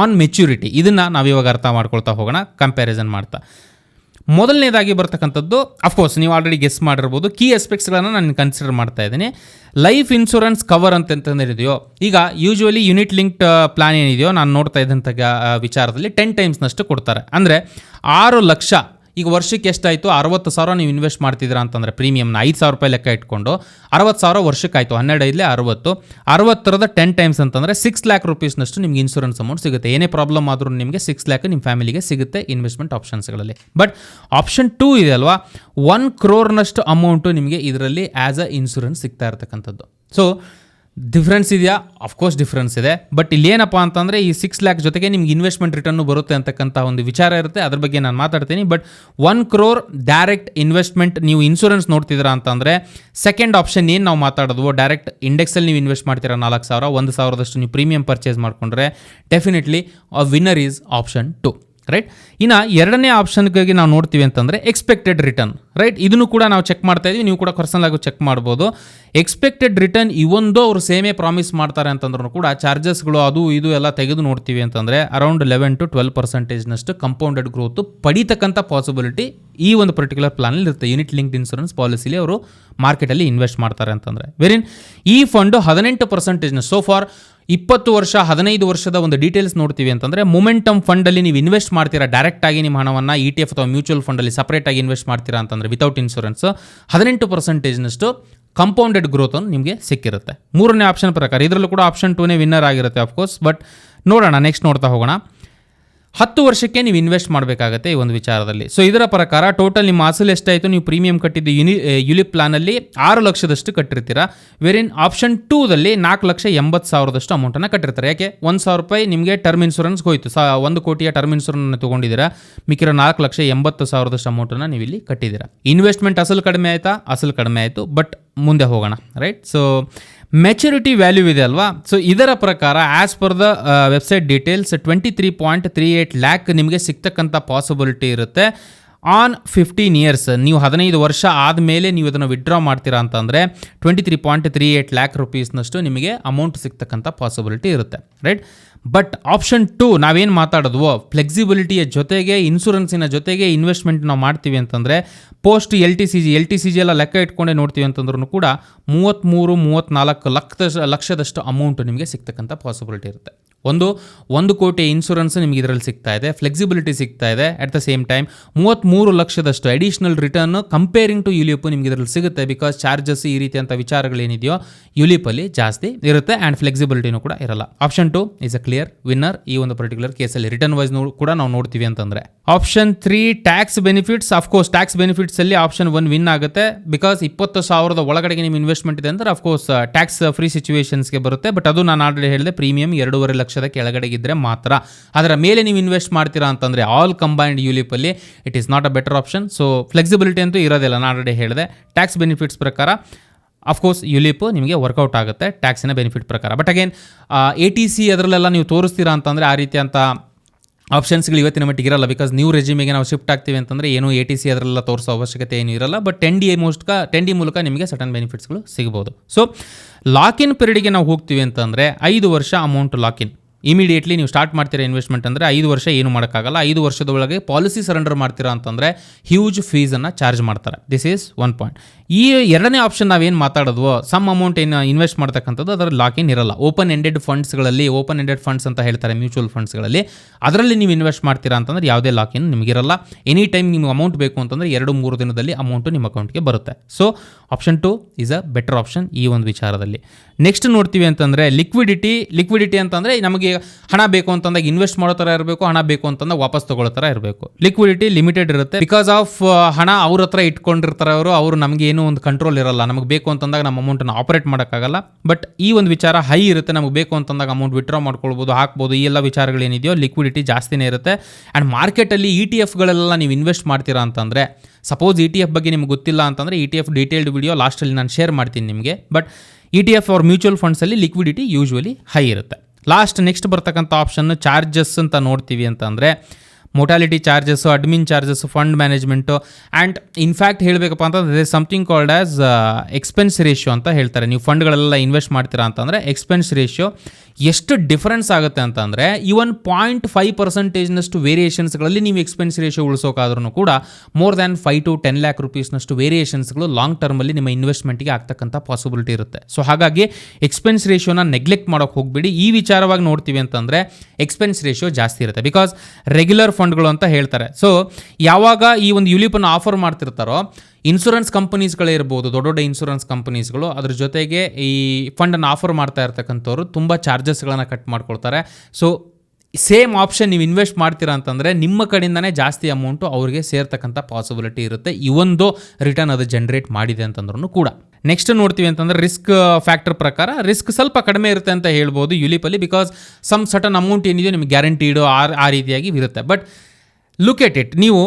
ಆನ್ ಮೆಚ್ಯೂರಿಟಿ ಇದನ್ನು ನಾವು ಇವಾಗ ಅರ್ಥ ಮಾಡ್ಕೊಳ್ತಾ ಹೋಗೋಣ ಕಂಪ್ಯಾರಿಸನ್ ಮಾಡ್ತಾ. ಮೊದಲನೇದಾಗಿ ಬರ್ತಕ್ಕಂಥದ್ದು ಅಫ್ಕೋರ್ಸ್ ನೀವು ಆಲ್ರೆಡಿ ಗೆಸ್ ಮಾಡಿರ್ಬೋದು ಕೀ ಎಸ್ಪೆಕ್ಟ್ಸ್ಗಳನ್ನು ನಾನು ಕನ್ಸಿಡರ್ ಮಾಡ್ತಾ ಇದ್ದೀನಿ. ಲೈಫ್ ಇನ್ಶೂರೆನ್ಸ್ ಕವರ್ ಅಂತ ಇದೆಯೋ ಈಗ ಯೂಶ್ವಲಿ ಯೂನಿಟ್ ಲಿಂಕ್ಡ್ ಪ್ಲಾನ್ ಏನಿದೆಯೋ, ನಾನು ನೋಡ್ತಾ ಇದ್ದಂಥ ವಿಚಾರದಲ್ಲಿ ಟೆನ್ ಟೈಮ್ಸ್ನಷ್ಟು ಕೊಡ್ತಾರೆ. ಅಂದರೆ ಆರು ಲಕ್ಷ ಈಗ ವರ್ಷಕ್ಕೆ ಎಷ್ಟಾಯಿತು? ಅರವತ್ತು ಸಾವಿರ ನೀವು ಇನ್ವೆಸ್ಟ್ ಮಾಡ್ತಿದ್ದೀರಾ ಅಂತಂದರೆ ಪ್ರೀಮಿಯಮ್ನ ಐದು ಸಾವಿರ ರೂಪಾಯಿ ಲೆಕ್ಕ ಇಟ್ಕೊಂಡು ಅರವತ್ತು ಸಾವಿರ ವರ್ಷಕ್ಕೆ ಆಯಿತು ಹನ್ನೆರಡು ಐದಲೇ ಅರವತ್ತು. ಅರವತ್ತರದ ಟೆನ್ ಟೈಮ್ಸ್ ಅಂತಂದರೆ ಸಿಕ್ಸ್ ಲ್ಯಾಕ್ ರುಪೀಸ್ನಷ್ಟು ನಿಮ್ಗೆ ಇನ್ಶೂರೆನ್ಸ್ ಅಮೌಂಟ್ ಸಿಗುತ್ತೆ. ಏನೇ ಪ್ರಾಬ್ಲಮ್ ಆದರೂ ನಿಮಗೆ ಸಿಕ್ಸ್ ಲ್ಯಾಕ್ ನಿಮ್ಮ ಫ್ಯಾಮಿಲಿಗೆ ಸಿಗುತ್ತೆ ಇನ್ವೆಸ್ಟ್ಮೆಂಟ್ ಆಪ್ಷನ್ಸ್ಗಳಲ್ಲಿ ಬಟ್ ಆಪ್ಷನ್ ಟೂ ಇದೆ ಅಲ್ವಾ? ಒನ್ ಕ್ರೋರ್ನಷ್ಟು ಅಮೌಂಟು ನಿಮಗೆ ಇದರಲ್ಲಿ ಆ್ಯಸ್ ಅ ಇನ್ಶೂರೆನ್ಸ್ ಸಿಗ್ತಾ ಇರ್ತಕ್ಕಂಥದ್ದು. ಸೊ ಡಿಫ್ರೆನ್ಸ್ ಇದೆಯಾ? ಅಫ್ಕೋರ್ಸ್ ಡಿಫ್ರೆನ್ಸ್ ಇದೆ. ಬಟ್ ಇಲ್ಲೇನಪ್ಪ ಅಂತಂದರೆ ಈ ಸಿಕ್ಸ್ ಲ್ಯಾಕ್ ಜೊತೆಗೆ ನಿಮ್ಗೆ ಇನ್ವೆಸ್ಟ್ಮೆಂಟ್ ರಿಟರ್ನು ಬರುತ್ತೆ ಅಂತಕ್ಕಂಥ ಒಂದು ವಿಚಾರ ಇರುತ್ತೆ. ಅದ್ರ ಬಗ್ಗೆ ನಾನು ಮಾತಾಡ್ತೀನಿ. But one crore direct investment ನೀವು ಇನ್ಶೂರೆನ್ಸ್ ನೋಡ್ತಿದ್ದೀರಾ ಅಂತಂದರೆ ಸೆಕೆಂಡ್ ಆಪ್ಷನ್ ಏನು ನಾವು ಮಾತಾಡೋದು? ಡೈರೆಕ್ಟ್ ಇಂಡೆಕ್ಸಲ್ಲಿ ನೀವು ಇನ್ವೆಸ್ಟ್ ಮಾಡ್ತೀರಾ ನಾಲ್ಕು ಸಾವಿರ, ಒಂದು ಸಾವಿರದಷ್ಟು ನೀವು ಪ್ರೀಮಿಯಂ ಪರ್ಚೇಸ್ ಮಾಡಿಕೊಂಡ್ರೆ definitely a winner is option two right ಇನ್ನು ಎರಡನೇ ಆಪ್ಷನ್ಗಾಗಿ ನಾವು ನೋಡ್ತೀವಿ ಅಂತಂದರೆ ಎಕ್ಸ್ಪೆಕ್ಟೆಡ್ ರಿಟರ್ನ್ ರೈಟ್ ಇದನ್ನು ಕೂಡ ನಾವು ಚೆಕ್ ಮಾಡ್ತಾ ಇದೀವಿ. ನೀವು ಕೂಡ ಪರ್ಸನಲ್ ಆಗಿ ಚೆಕ್ ಮಾಡ್ಬೋದು. ಎಕ್ಸ್ಪೆಕ್ಟೆಡ್ ರಿಟರ್ನ್ ಇವೊಂದು ಅವರು ಸೇಮೇ ಪ್ರಾಮಿಸ್ ಮಾಡ್ತಾರೆ ಅಂತಂದ್ರೂ ಕೂಡ ಚಾರ್ಜಸ್ಗಳು ಅದು ಇದು ಎಲ್ಲ ತೆಗೆದು ನೋಡ್ತೀವಿ ಅಂತಂದರೆ ಅರೌಂಡ್ ಲೆವೆನ್ ಟು ಟ್ವೆಲ್ ಪರ್ಸೆಂಟೇಜ್ನಷ್ಟು ಕಂಪೌಂಡೆಡ್ ಗ್ರೋತ್ ಪಡಿತಕ್ಕಂಥ ಪಾಸಿಬಿಲಿಟಿ ಈ ಒಂದು ಪರ್ಟಿಕ್ಯುಲರ್ ಪ್ಲಾನಲ್ಲಿ ಇರುತ್ತೆ. ಯೂನಿಟ್ ಲಿಂಕ್ಡ್ ಇನ್ಶೂರೆನ್ಸ್ ಪಾಲಿಸಿಲಿ ಅವರು ಮಾರ್ಕೆಟಲ್ಲಿ ಇನ್ವೆಸ್ಟ್ ಮಾಡ್ತಾರೆ ಅಂತಂದರೆ. ವೆರಿನ್ ಈ ಫಂಡು ಹದಿನೆಂಟು ಪರ್ಸೆಂಟೇಜ್ನ ಸೋ ಫಾರ್ ಇಪ್ಪತ್ತು ವರ್ಷ, ಹದಿನೈದು ವರ್ಷದ ಒಂದು ಡೀಟೇಲ್ಸ್ ನೋಡ್ತೀವಿ ಅಂತಂದರೆ ಮೊಮೆಂಟಮ್ ಫಂಡಲ್ಲಿ ನೀವು ಇನ್ವೆಸ್ಟ್ ಮಾಡ್ತೀರಾ ಡೈರೆಕ್ಟಾಗಿ ನಿಮ್ಮ ಹಣವನ್ನು ಇ ಟಿ ಎಫ್ ಅಥವಾ ಮ್ಯೂಚುವಲ್ ಫಂಡಲ್ಲಿ ಸಪ್ರೇಟಾಗಿ ಇನ್ವೆಸ್ಟ್ ಮಾಡ್ತೀರಾ ಅಂತಂದರೆ ವಿತೌಟ್ ಇನ್ಶೂರೆನ್ಸ್ ಹದಿನೆಂಟು ಪರ್ಸೆಂಟೇಜ್ನಷ್ಟು ಕಂಪೌಂಡೆಡ್ ಗ್ರೋತ್ ಅನ್ನು ನಿಮಗೆ ಸಿಕ್ಕಿರುತ್ತೆ. ಮೂರನೇ ಆಪ್ಷನ್ ಪ್ರಕಾರ, ಇದರಲ್ಲೂ ಕೂಡ ಆಪ್ಷನ್ ಟೂನೇ ವಿನ್ನರ್ ಆಗಿರುತ್ತೆ ಆಫ್ಕೋರ್ಸ್ ಬಟ್ ನೋಡೋಣ ನೆಕ್ಸ್ಟ್ ನೋಡ್ತಾ ಹೋಗೋಣ. ಹತ್ತು ವರ್ಷಕ್ಕೆ ನೀವು ಇನ್ವೆಸ್ಟ್ ಮಾಡಬೇಕಾಗತ್ತೆ ಈ ಒಂದು ವಿಚಾರದಲ್ಲಿ. ಸೊ ಇದರ ಪ್ರಕಾರ ಟೋಟಲ್ ನಿಮ್ಮ ಅಸಲು ಎಷ್ಟಾಯಿತು? ನೀವು ಪ್ರೀಮಿಯಂ ಕಟ್ಟಿದ್ದು ಯುನಿ ಯುಲಿಪ್ ಪ್ಲಾನಲ್ಲಿ ಆರು ಲಕ್ಷದಷ್ಟು ಕಟ್ಟಿರ್ತೀರಾ. ವೆರಿನ್ ಆಪ್ಷನ್ ಟೂದಲ್ಲಿ ನಾಲ್ಕು ಲಕ್ಷ ಎಂಬತ್ತು ಸಾವಿರದಷ್ಟು ಅಮೌಂಟನ್ನು ಕಟ್ಟಿರ್ತಾರೆ. ಯಾಕೆ? ಒಂದು ಸಾವಿರ ರೂಪಾಯಿ ನಿಮಗೆ ಟರ್ಮ್ ಇನ್ಶೂರೆನ್ಸ್ ಹೋಯಿತು. ಸಾ, ಒಂದು ಕೋಟಿಯ ಟರ್ಮ್ ಇನ್ಶೂರೆನ್ಸ್ ತೊಗೊಂಡಿದ್ದೀರಾ. ಮಿಕ್ಕಿರೋ ನಾಲ್ಕು ಲಕ್ಷ ಎಂಬತ್ತು ಸಾವಿರದಷ್ಟು ಅಮೌಂಟನ್ನು ನೀವು ಇಲ್ಲಿ ಕಟ್ಟಿದ್ದೀರಾ. ಇನ್ವೆಸ್ಟ್ಮೆಂಟ್ ಅಸಲು ಕಡಿಮೆ ಆಯಿತಾ? ಅಸಲು ಕಡಿಮೆ ಆಯಿತು. ಬಟ್ ಮುಂದೆ ಹೋಗೋಣ ರೈಟ್ ಸೊ ಮೆಚುರಿಟಿ ವ್ಯಾಲ್ಯೂ ಇದೆ ಅಲ್ವಾ? ಸೊ ಇದರ ಪ್ರಕಾರ as per the website details twenty three point three eight lakh ನಿಮಗೆ ಸಿಗ್ತಕ್ಕಂಥ ಪಾಸಿಬಿಲಿಟಿ ಇರುತ್ತೆ. ಆನ್ ಫಿಫ್ಟೀನ್ ಇಯರ್ಸ್ ನೀವು ಹದಿನೈದು ವರ್ಷ ಆದಮೇಲೆ ನೀವು ಇದನ್ನು ವಿಡ್ರಾ ಮಾಡ್ತೀರಾ ಅಂತಂದರೆ twenty three point three eight lakh ರುಪೀಸ್ನಷ್ಟು ನಿಮಗೆ ಅಮೌಂಟ್ ಸಿಗ್ತಕ್ಕಂಥ ಪಾಸಿಬಿಲಿಟಿ ಇರುತ್ತೆ ರೈಟ್ ಬಟ್ ಆಪ್ಷನ್ ಟು ನಾವೇನು ಮಾತಾಡಿದ್ವೋ ಫ್ಲೆಕ್ಸಿಬಿಲಿಟಿಯ ಜೊತೆಗೆ ಇನ್ಸೂರೆನ್ಸಿನ ಜೊತೆಗೆ ಇನ್ವೆಸ್ಟ್ಮೆಂಟ್ ನಾವು ಮಾಡ್ತೀವಿ ಅಂತಂದರೆ post L T C G L T C G ಎಲ್ಲ ಲೆಕ್ಕ ಇಟ್ಕೊಂಡೇ ನೋಡ್ತೀವಿ ಅಂತಂದ್ರೂ ಕೂಡ ಮೂವತ್ತ್ಮೂರು ಮೂವತ್ತ್ನಾಲ್ಕು ಲಕ್ಷ ಲಕ್ಷದಷ್ಟು ಅಮೌಂಟ್ ನಿಮಗೆ ಸಿಗ್ತಕ್ಕಂಥ ಪಾಸಿಬಿಲಿಟಿ ಇರುತ್ತೆ. ಒಂದು ಒಂದು ಕೋಟಿ ಇನ್ಶೂರೆನ್ಸ್ ನಿಮಗೆ ಇದರಲ್ಲಿ ಸಿಗ್ತಾ ಇದೆ ಫ್ಲೆಕ್ಸಿಬಿಲಿಟಿ ಸಿಗ್ತಾ ಇದೆ. ಅಟ್ ದ ಸೇಮ್ ಟೈಮ್ ಮೂವತ್ತ್ಮೂರು ಲಕ್ಷದಷ್ಟು additional return comparing to ULIP ನಿಮಗೆ ಇದರಲ್ಲಿ ಸಿಗುತ್ತೆ. ಬಿಕಾಸ್ ಚಾರ್ಜಸ್ ಈ ರೀತಿಯಂಥ ವಿಚಾರಗಳೇನಿದೆಯೋ ಯುಲಿಪಲ್ಲಿ ಜಾಸ್ತಿ ಇರುತ್ತೆ ಆ್ಯಂಡ್ ಫ್ಲೆಕ್ಸಿಬಿಲಿಟಿನೂ ಕೂಡ ಇರಲ್ಲ. Option two is a clear winner ಈ ಒಂದು ಪರ್ಟಿಕ್ಯುಲರ್ ಕೇಸಲ್ಲಿ ರಿಟರ್ನ್ ವೈಸ್ ಕೂಡ ನಾವು ನೋಡ್ತೀವಿ ಅಂತಂದರೆ. Option three tax benefits of course tax benefits ಅಲ್ಲಿ ಆಪ್ಷನ್ ಒನ್ ವಿನ್ ಆಗುತ್ತೆ. ಬಿಕಾಸ್ ಇಪ್ಪತ್ತು ಸಾವಿರದ ಒಳಗಡೆಗೆ ನಿಮ್ಮ ಇನ್ವೆಸ್ಟ್ಮೆಂಟ್ ಇದೆ ಅಂದ್ರೆ ಅಫ್ಕೋರ್ಸ್ ಟ್ಯಾಕ್ಸ್ ಫ್ರೀ ಸಿಚುವೇಶನ್ಸ್ಗೆ ಬರುತ್ತೆ. ಬಟ್ ಅದು ನಾನು ಆಲ್ರೆಡಿ ಹೇಳಿದೆ ಪ್ರೀಮಿಯಂ ಎರಡೂವರೆ ಲಕ್ಷದ ಇದ್ದರೆ ಮಾತ್ರ. ಅದರ ಮೇಲೆ ನೀವು ಇನ್ವೆಸ್ಟ್ ಮಾಡ್ತೀರಾ ಅಂತಂದರೆ all combined ಯೂಲಿಪಲ್ಲಿ it is not a better option so flexibility ಅಂತೂ ಇರೋದಿಲ್ಲ. ನಾನು ಆಲ್ರೆಡಿ ಹೇಳಿದೆ. ಟ್ಯಾಕ್ಸ್ ಬೆನಿಫಿಟ್ಸ್ ಪ್ರಕಾರ ಅಫ್ಕೋರ್ಸ್ ಯುಲಿಪ್ ನಿಮಗೆ ವರ್ಕೌಟ್ ಆಗುತ್ತೆ. ಟ್ಯಾಕ್ಸಿನ ಬೆನಿಫಿಟ್ ಪ್ರಕಾರ. But again A T C ಅದರಲ್ಲೆಲ್ಲ ನೀವು ತೋರಿಸ್ತೀರಾ ಅಂತಂದರೆ ಆ ರೀತಿ ಅಂತ ಆಪ್ಷನ್ಸ್ಗಳು ಇವತ್ತಿನ ಮಟ್ಟಿಗೆ ಇರಲ್ಲ. ಬಿಕಾಸ್ ನ್ಯೂ ರೆಜಿಮಿಗೆ ನಾವು ಶಿಫ್ಟ್ ಆಗ್ತೀವಿ ಅಂತಂದರೆ ಏನು ಎ ಟಿ ಸಿ ಅದರೆಲ್ಲ ತೋರಿಸೋ ಅವಶ್ಯಕತೆ ಏನೂ ಇರಲ್ಲ. But ten D most ten D ಮೂಲಕ ನಿಮಗೆ ಸಟನ್ ಬೆನಿಫಿಟ್ಸ್ಗಳು ಸಿಗ್ಬೋದು. ಸೊ ಲಾಕಿನ್ ಪೀರಿಯಡ್ಗೆ ನಾವು ಹೋಗ್ತೀವಿ ಅಂತಂದರೆ ಐದು ವರ್ಷ ಅಮೌಂಟ್ ಲಾಕಿನ್ ಇಮಿಡಿಯೇಟ್ಲಿ ನೀವು ಸ್ಟಾರ್ಟ್ ಮಾಡ್ತೀರಾ ಇನ್ವೆಸ್ಟ್ಮೆಂಟ್ ಅಂದರೆ ಐದು ವರ್ಷ ಏನು ಮಾಡೋಕ್ಕಾಗಲ್ಲ. ಐದು ವರ್ಷದ ಒಳಗೆ ಪಾಲಿಸಿ ಸರೆಂಡರ್ ಮಾಡ್ತೀರಾ ಅಂತಂದರೆ ಹ್ಯೂಜ್ ಫೀಸನ್ನು ಚಾರ್ಜ್ ಮಾಡ್ತಾರೆ. ದಿಸ್ ಈಸ್ ಒನ್ ಪಾಯಿಂಟ್ ಈ ಎರಡನೇ ಆಪ್ಷನ್ ನಾವೇನು ಮಾತಾಡೋದ್ವೋ ಸಮ್ ಅಮೌಂಟ್ ಏನು ಇನ್ವೆಸ್ಟ್ ಮಾಡ್ತಕ್ಕಂಥದ್ದು ಅದರ ಲಾಕಿನ್ ಇರಲ್ಲ. ಓಪನ್ ಎಂಡೆಡ್ ಫಂಡ್ಸ್ಗಳಲ್ಲಿ ಓಪನ್ ಎಂಡೆಡ್ ಫಂಡ್ಸ್ ಅಂತ ಹೇಳ್ತಾರೆ ಮ್ಯೂಚುವಲ್ ಫಂಡ್ಸ್ಗಳಲ್ಲಿ ಅದರಲ್ಲಿ ನೀವು ಇನ್ವೆಸ್ಟ್ ಮಾಡ್ತೀರಾ ಅಂತಂದ್ರೆ ಯಾವುದೇ ಲಾಕಿನ್ ನಿಮಗಿರಲ್ಲ. ಎನಿ ಟೈಮ್ ನಿಮ್ಗೆ ಅಮೌಂಟ್ ಬೇಕು ಅಂತಂದರೆ ಎರಡು ಮೂರು ದಿನದಲ್ಲಿ ಅಮೌಂಟು ನಿಮ್ಮ ಅಕೌಂಟ್ಗೆ ಬರುತ್ತೆ. So option two is a better option ಈ ಒಂದು ವಿಚಾರದಲ್ಲಿ. ನೆಕ್ಸ್ಟ್ ನೋಡ್ತೀವಿ ಅಂತಂದರೆ ಲಿಕ್ವಿಡಿಟಿ ಲಿಕ್ವಿಡಿಟಿ ಅಂತಂದರೆ ನಮಗೆ ಹಣ ಬೇಕು ಅಂತಂದಾಗ ಇನ್ವೆಸ್ಟ್ ಮಾಡೋ ಥರ ಇರಬೇಕು, ಹಣ ಬೇಕು ಅಂತಂದಾಗ ವಾಪಸ್ ತಗೊಳ್ಳೋ ಥರ ಇರಬೇಕು. ಲಿಕ್ವಿಡಿಟಿ ಲಿಮಿಟೆಡ್ ಇರುತ್ತೆ. ಬಿಕಾಸ್ ಆಫ್ ಹಣ ಅವ್ರ ಹತ್ರ ಇಟ್ಕೊಂಡಿರ್ತಾರೆ ಅವರು ಅವರು ನಮಗೆ ಏನೂ ಒಂದು ಕಂಟ್ರೋಲ್ ಇರಲ್ಲ. ನಮಗೆ ಬೇಕು ಅಂತಂದಾಗ ನಮ್ಮ ಅಮೌಂಟನ್ನು ಆಪರೇಟ್ ಮಾಡೋಕ್ಕಾಗಲ್ಲ. ಬಟ್ ಈ ಒಂದು ವಿಚಾರ ಹೈ ಇರುತ್ತೆ. ನಮಗೆ ಬೇಕು ಅಂತಂದಾಗ ಅಮೌಂಟ್ ವಿಡ್ರಾ ಮಾಡ್ಕೊಳ್ಬೋದು, ಹಾಕ್ಬೋದು, ಈ ಎಲ್ಲ ವಿಚಾರಗಳೇನಿದೆಯೋ ಲಿಕ್ವಿಡಿಟಿ ಜಾಸ್ತಿನೇ ಇರುತ್ತೆ. ಆ್ಯಂಡ್ ಮಾರ್ಕೆಟಲ್ಲಿ ಇ ಟಿ ಎಫ್ಗಳೆಲ್ಲ ನೀವು ಇನ್ವೆಸ್ಟ್ ಮಾಡ್ತೀರಾ ಅಂತಂದರೆ ಸಪೋಸ್ ಇ ಟಿ ಎಫ್ ಬಗ್ಗೆ ನಿಮ್ಗೆ ಗೊತ್ತಿಲ್ಲ ಅಂತಂದರೆ E T F detailed video ಲಾಸ್ಟಲ್ಲಿ ನಾನು ಶೇರ್ ಮಾಡ್ತೀನಿ ನಿಮಗೆ. ಬಟ್ ಇ ಟಿ ಎಫ್ ಅವ್ರ ಮ್ಯೂಚುವಲ್ ಫಂಡ್ಸಲ್ಲಿ ಲಿಕ್ವಿಡಿಟಿ ಯೂಶ್ವಲಿ ಹೈ ಇರುತ್ತೆ. ಲಾಸ್ಟ್ ನೆಕ್ಸ್ಟ್ ಬರ್ತಕ್ಕಂಥ ಆಪ್ಷನ್ ಚಾರ್ಜಸ್ ಅಂತ ನೋಡ್ತೀವಿ ಅಂತಂದರೆ mortality charges admin charges fund management and in fact ಹೇಳಬೇಕಪ್ಪ ಅಂತಂದರೆ something called as expense ratio ಅಂತ ಹೇಳ್ತಾರೆ. ನೀವು ಫಂಡ್ಗಳೆಲ್ಲ ಇನ್ವೆಸ್ಟ್ ಮಾಡ್ತೀರಾ ಅಂತಂದರೆ ಎಕ್ಸ್ಪೆನ್ಸ್ ರೇಷಿಯೋ ಎಷ್ಟು ಡಿಫರೆನ್ಸ್ ಆಗುತ್ತೆ ಅಂತಂದರೆ ಇವನ್ ಪಾಯಿಂಟ್ ಫೈವ್ ಪರ್ಸೆಂಟೇಜ್ನಷ್ಟು ವೇರಿಯೇಷನ್ಸ್ಗಳಲ್ಲಿ ನೀವು ಎಕ್ಸ್ಪೆನ್ಸ್ ರೇಷಿಯೋ ಉಳಿಸೋಕಾದ್ರೂ ಕೂಡ more than five to ten lakh ರುಪೀಸ್ನಷ್ಟು ವೇರಿಯೇಷನ್ಸ್ಗಳು ಲಾಂಗ್ ಟರ್ಮಲ್ಲಿ ನಿಮ್ಮ ಇನ್ವೆಸ್ಟ್ಮೆಂಟ್ಗೆ ಆಗ್ತಕ್ಕಂಥ ಪಾಸಿಬಿಲಿಟಿ ಇರುತ್ತೆ. ಸೊ ಹಾಗಾಗಿ ಎಕ್ಸ್ಪೆನ್ಸ್ ರೇಷಿಯೋನ ನೆಗ್ಲೆಕ್ಟ್ ಮಾಡೋಕೆ ಹೋಗಬೇಡಿ. ಈ ವಿಚಾರವಾಗಿ ನೋಡ್ತೀವಿ ಅಂತಂದರೆ ಎಕ್ಸ್ಪೆನ್ಸ್ ರೇಷಿಯೋ ಜಾಸ್ತಿ ಇರುತ್ತೆ. ಬಿಕಾಸ್ ರೆಗ್ಯುಲರ್ ಫಂಡ್ಗಳು ಅಂತ ಹೇಳ್ತಾರೆ. ಸೊ ಯಾವಾಗ ಈ ಒಂದು ಯುಲಿಪನ್ನು ಆಫರ್ ಮಾಡ್ತಿರ್ತಾರೋ ಇನ್ಶೂರೆನ್ಸ್ ಕಂಪನೀಸ್ಗಳೇ ಇರ್ಬೋದು, ದೊಡ್ಡ ದೊಡ್ಡ ಇನ್ಶೂರೆನ್ಸ್ ಕಂಪನೀಸ್ಗಳು ಅದ್ರ ಜೊತೆಗೆ ಈ ಫಂಡನ್ನು ಆಫರ್ ಮಾಡ್ತಾ ಇರ್ತಕ್ಕಂಥವ್ರು ತುಂಬ ಚಾರ್ಜಸ್ಗಳನ್ನು ಕಟ್ ಮಾಡ್ಕೊಳ್ತಾರೆ. ಸೊ ಸೇಮ್ ಆಪ್ಷನ್ ನೀವು ಇನ್ವೆಸ್ಟ್ ಮಾಡ್ತೀರಾ ಅಂತಂದರೆ, ನಿಮ್ಮ ಕಡೆಯಿಂದನೇ ಜಾಸ್ತಿ ಅಮೌಂಟು ಅವ್ರಿಗೆ ಸೇರ್ತಕ್ಕಂಥ ಪಾಸಿಬಿಲಿಟಿ ಇರುತ್ತೆ ಇವೊಂದು ರಿಟರ್ನ್ ಅದು ಜನ್ರೇಟ್ ಮಾಡಿದೆ ಅಂತಂದ್ರೂ ಕೂಡ. ನೆಕ್ಸ್ಟ್ ನೋಡ್ತೀವಿ ಅಂತಂದರೆ ರಿಸ್ಕ್ ಫ್ಯಾಕ್ಟರ್ ಪ್ರಕಾರ ರಿಸ್ಕ್ ಸ್ವಲ್ಪ ಕಡಿಮೆ ಇರುತ್ತೆ ಅಂತ ಹೇಳ್ಬೋದು ಯುಲಿಪಲ್ಲಿ ಬಿಕಾಸ್ ಸಮ್ ಸಟನ್ ಅಮೌಂಟ್ ಏನಿದೆಯೋ ನಿಮಗೆ ಗ್ಯಾರಂಟಿಡು ಆ ಆ ರೀತಿಯಾಗಿ ಇರುತ್ತೆ. ಬಟ್ ಲುಕ್ ಎಟ್ ಇಟ್ ನೀವು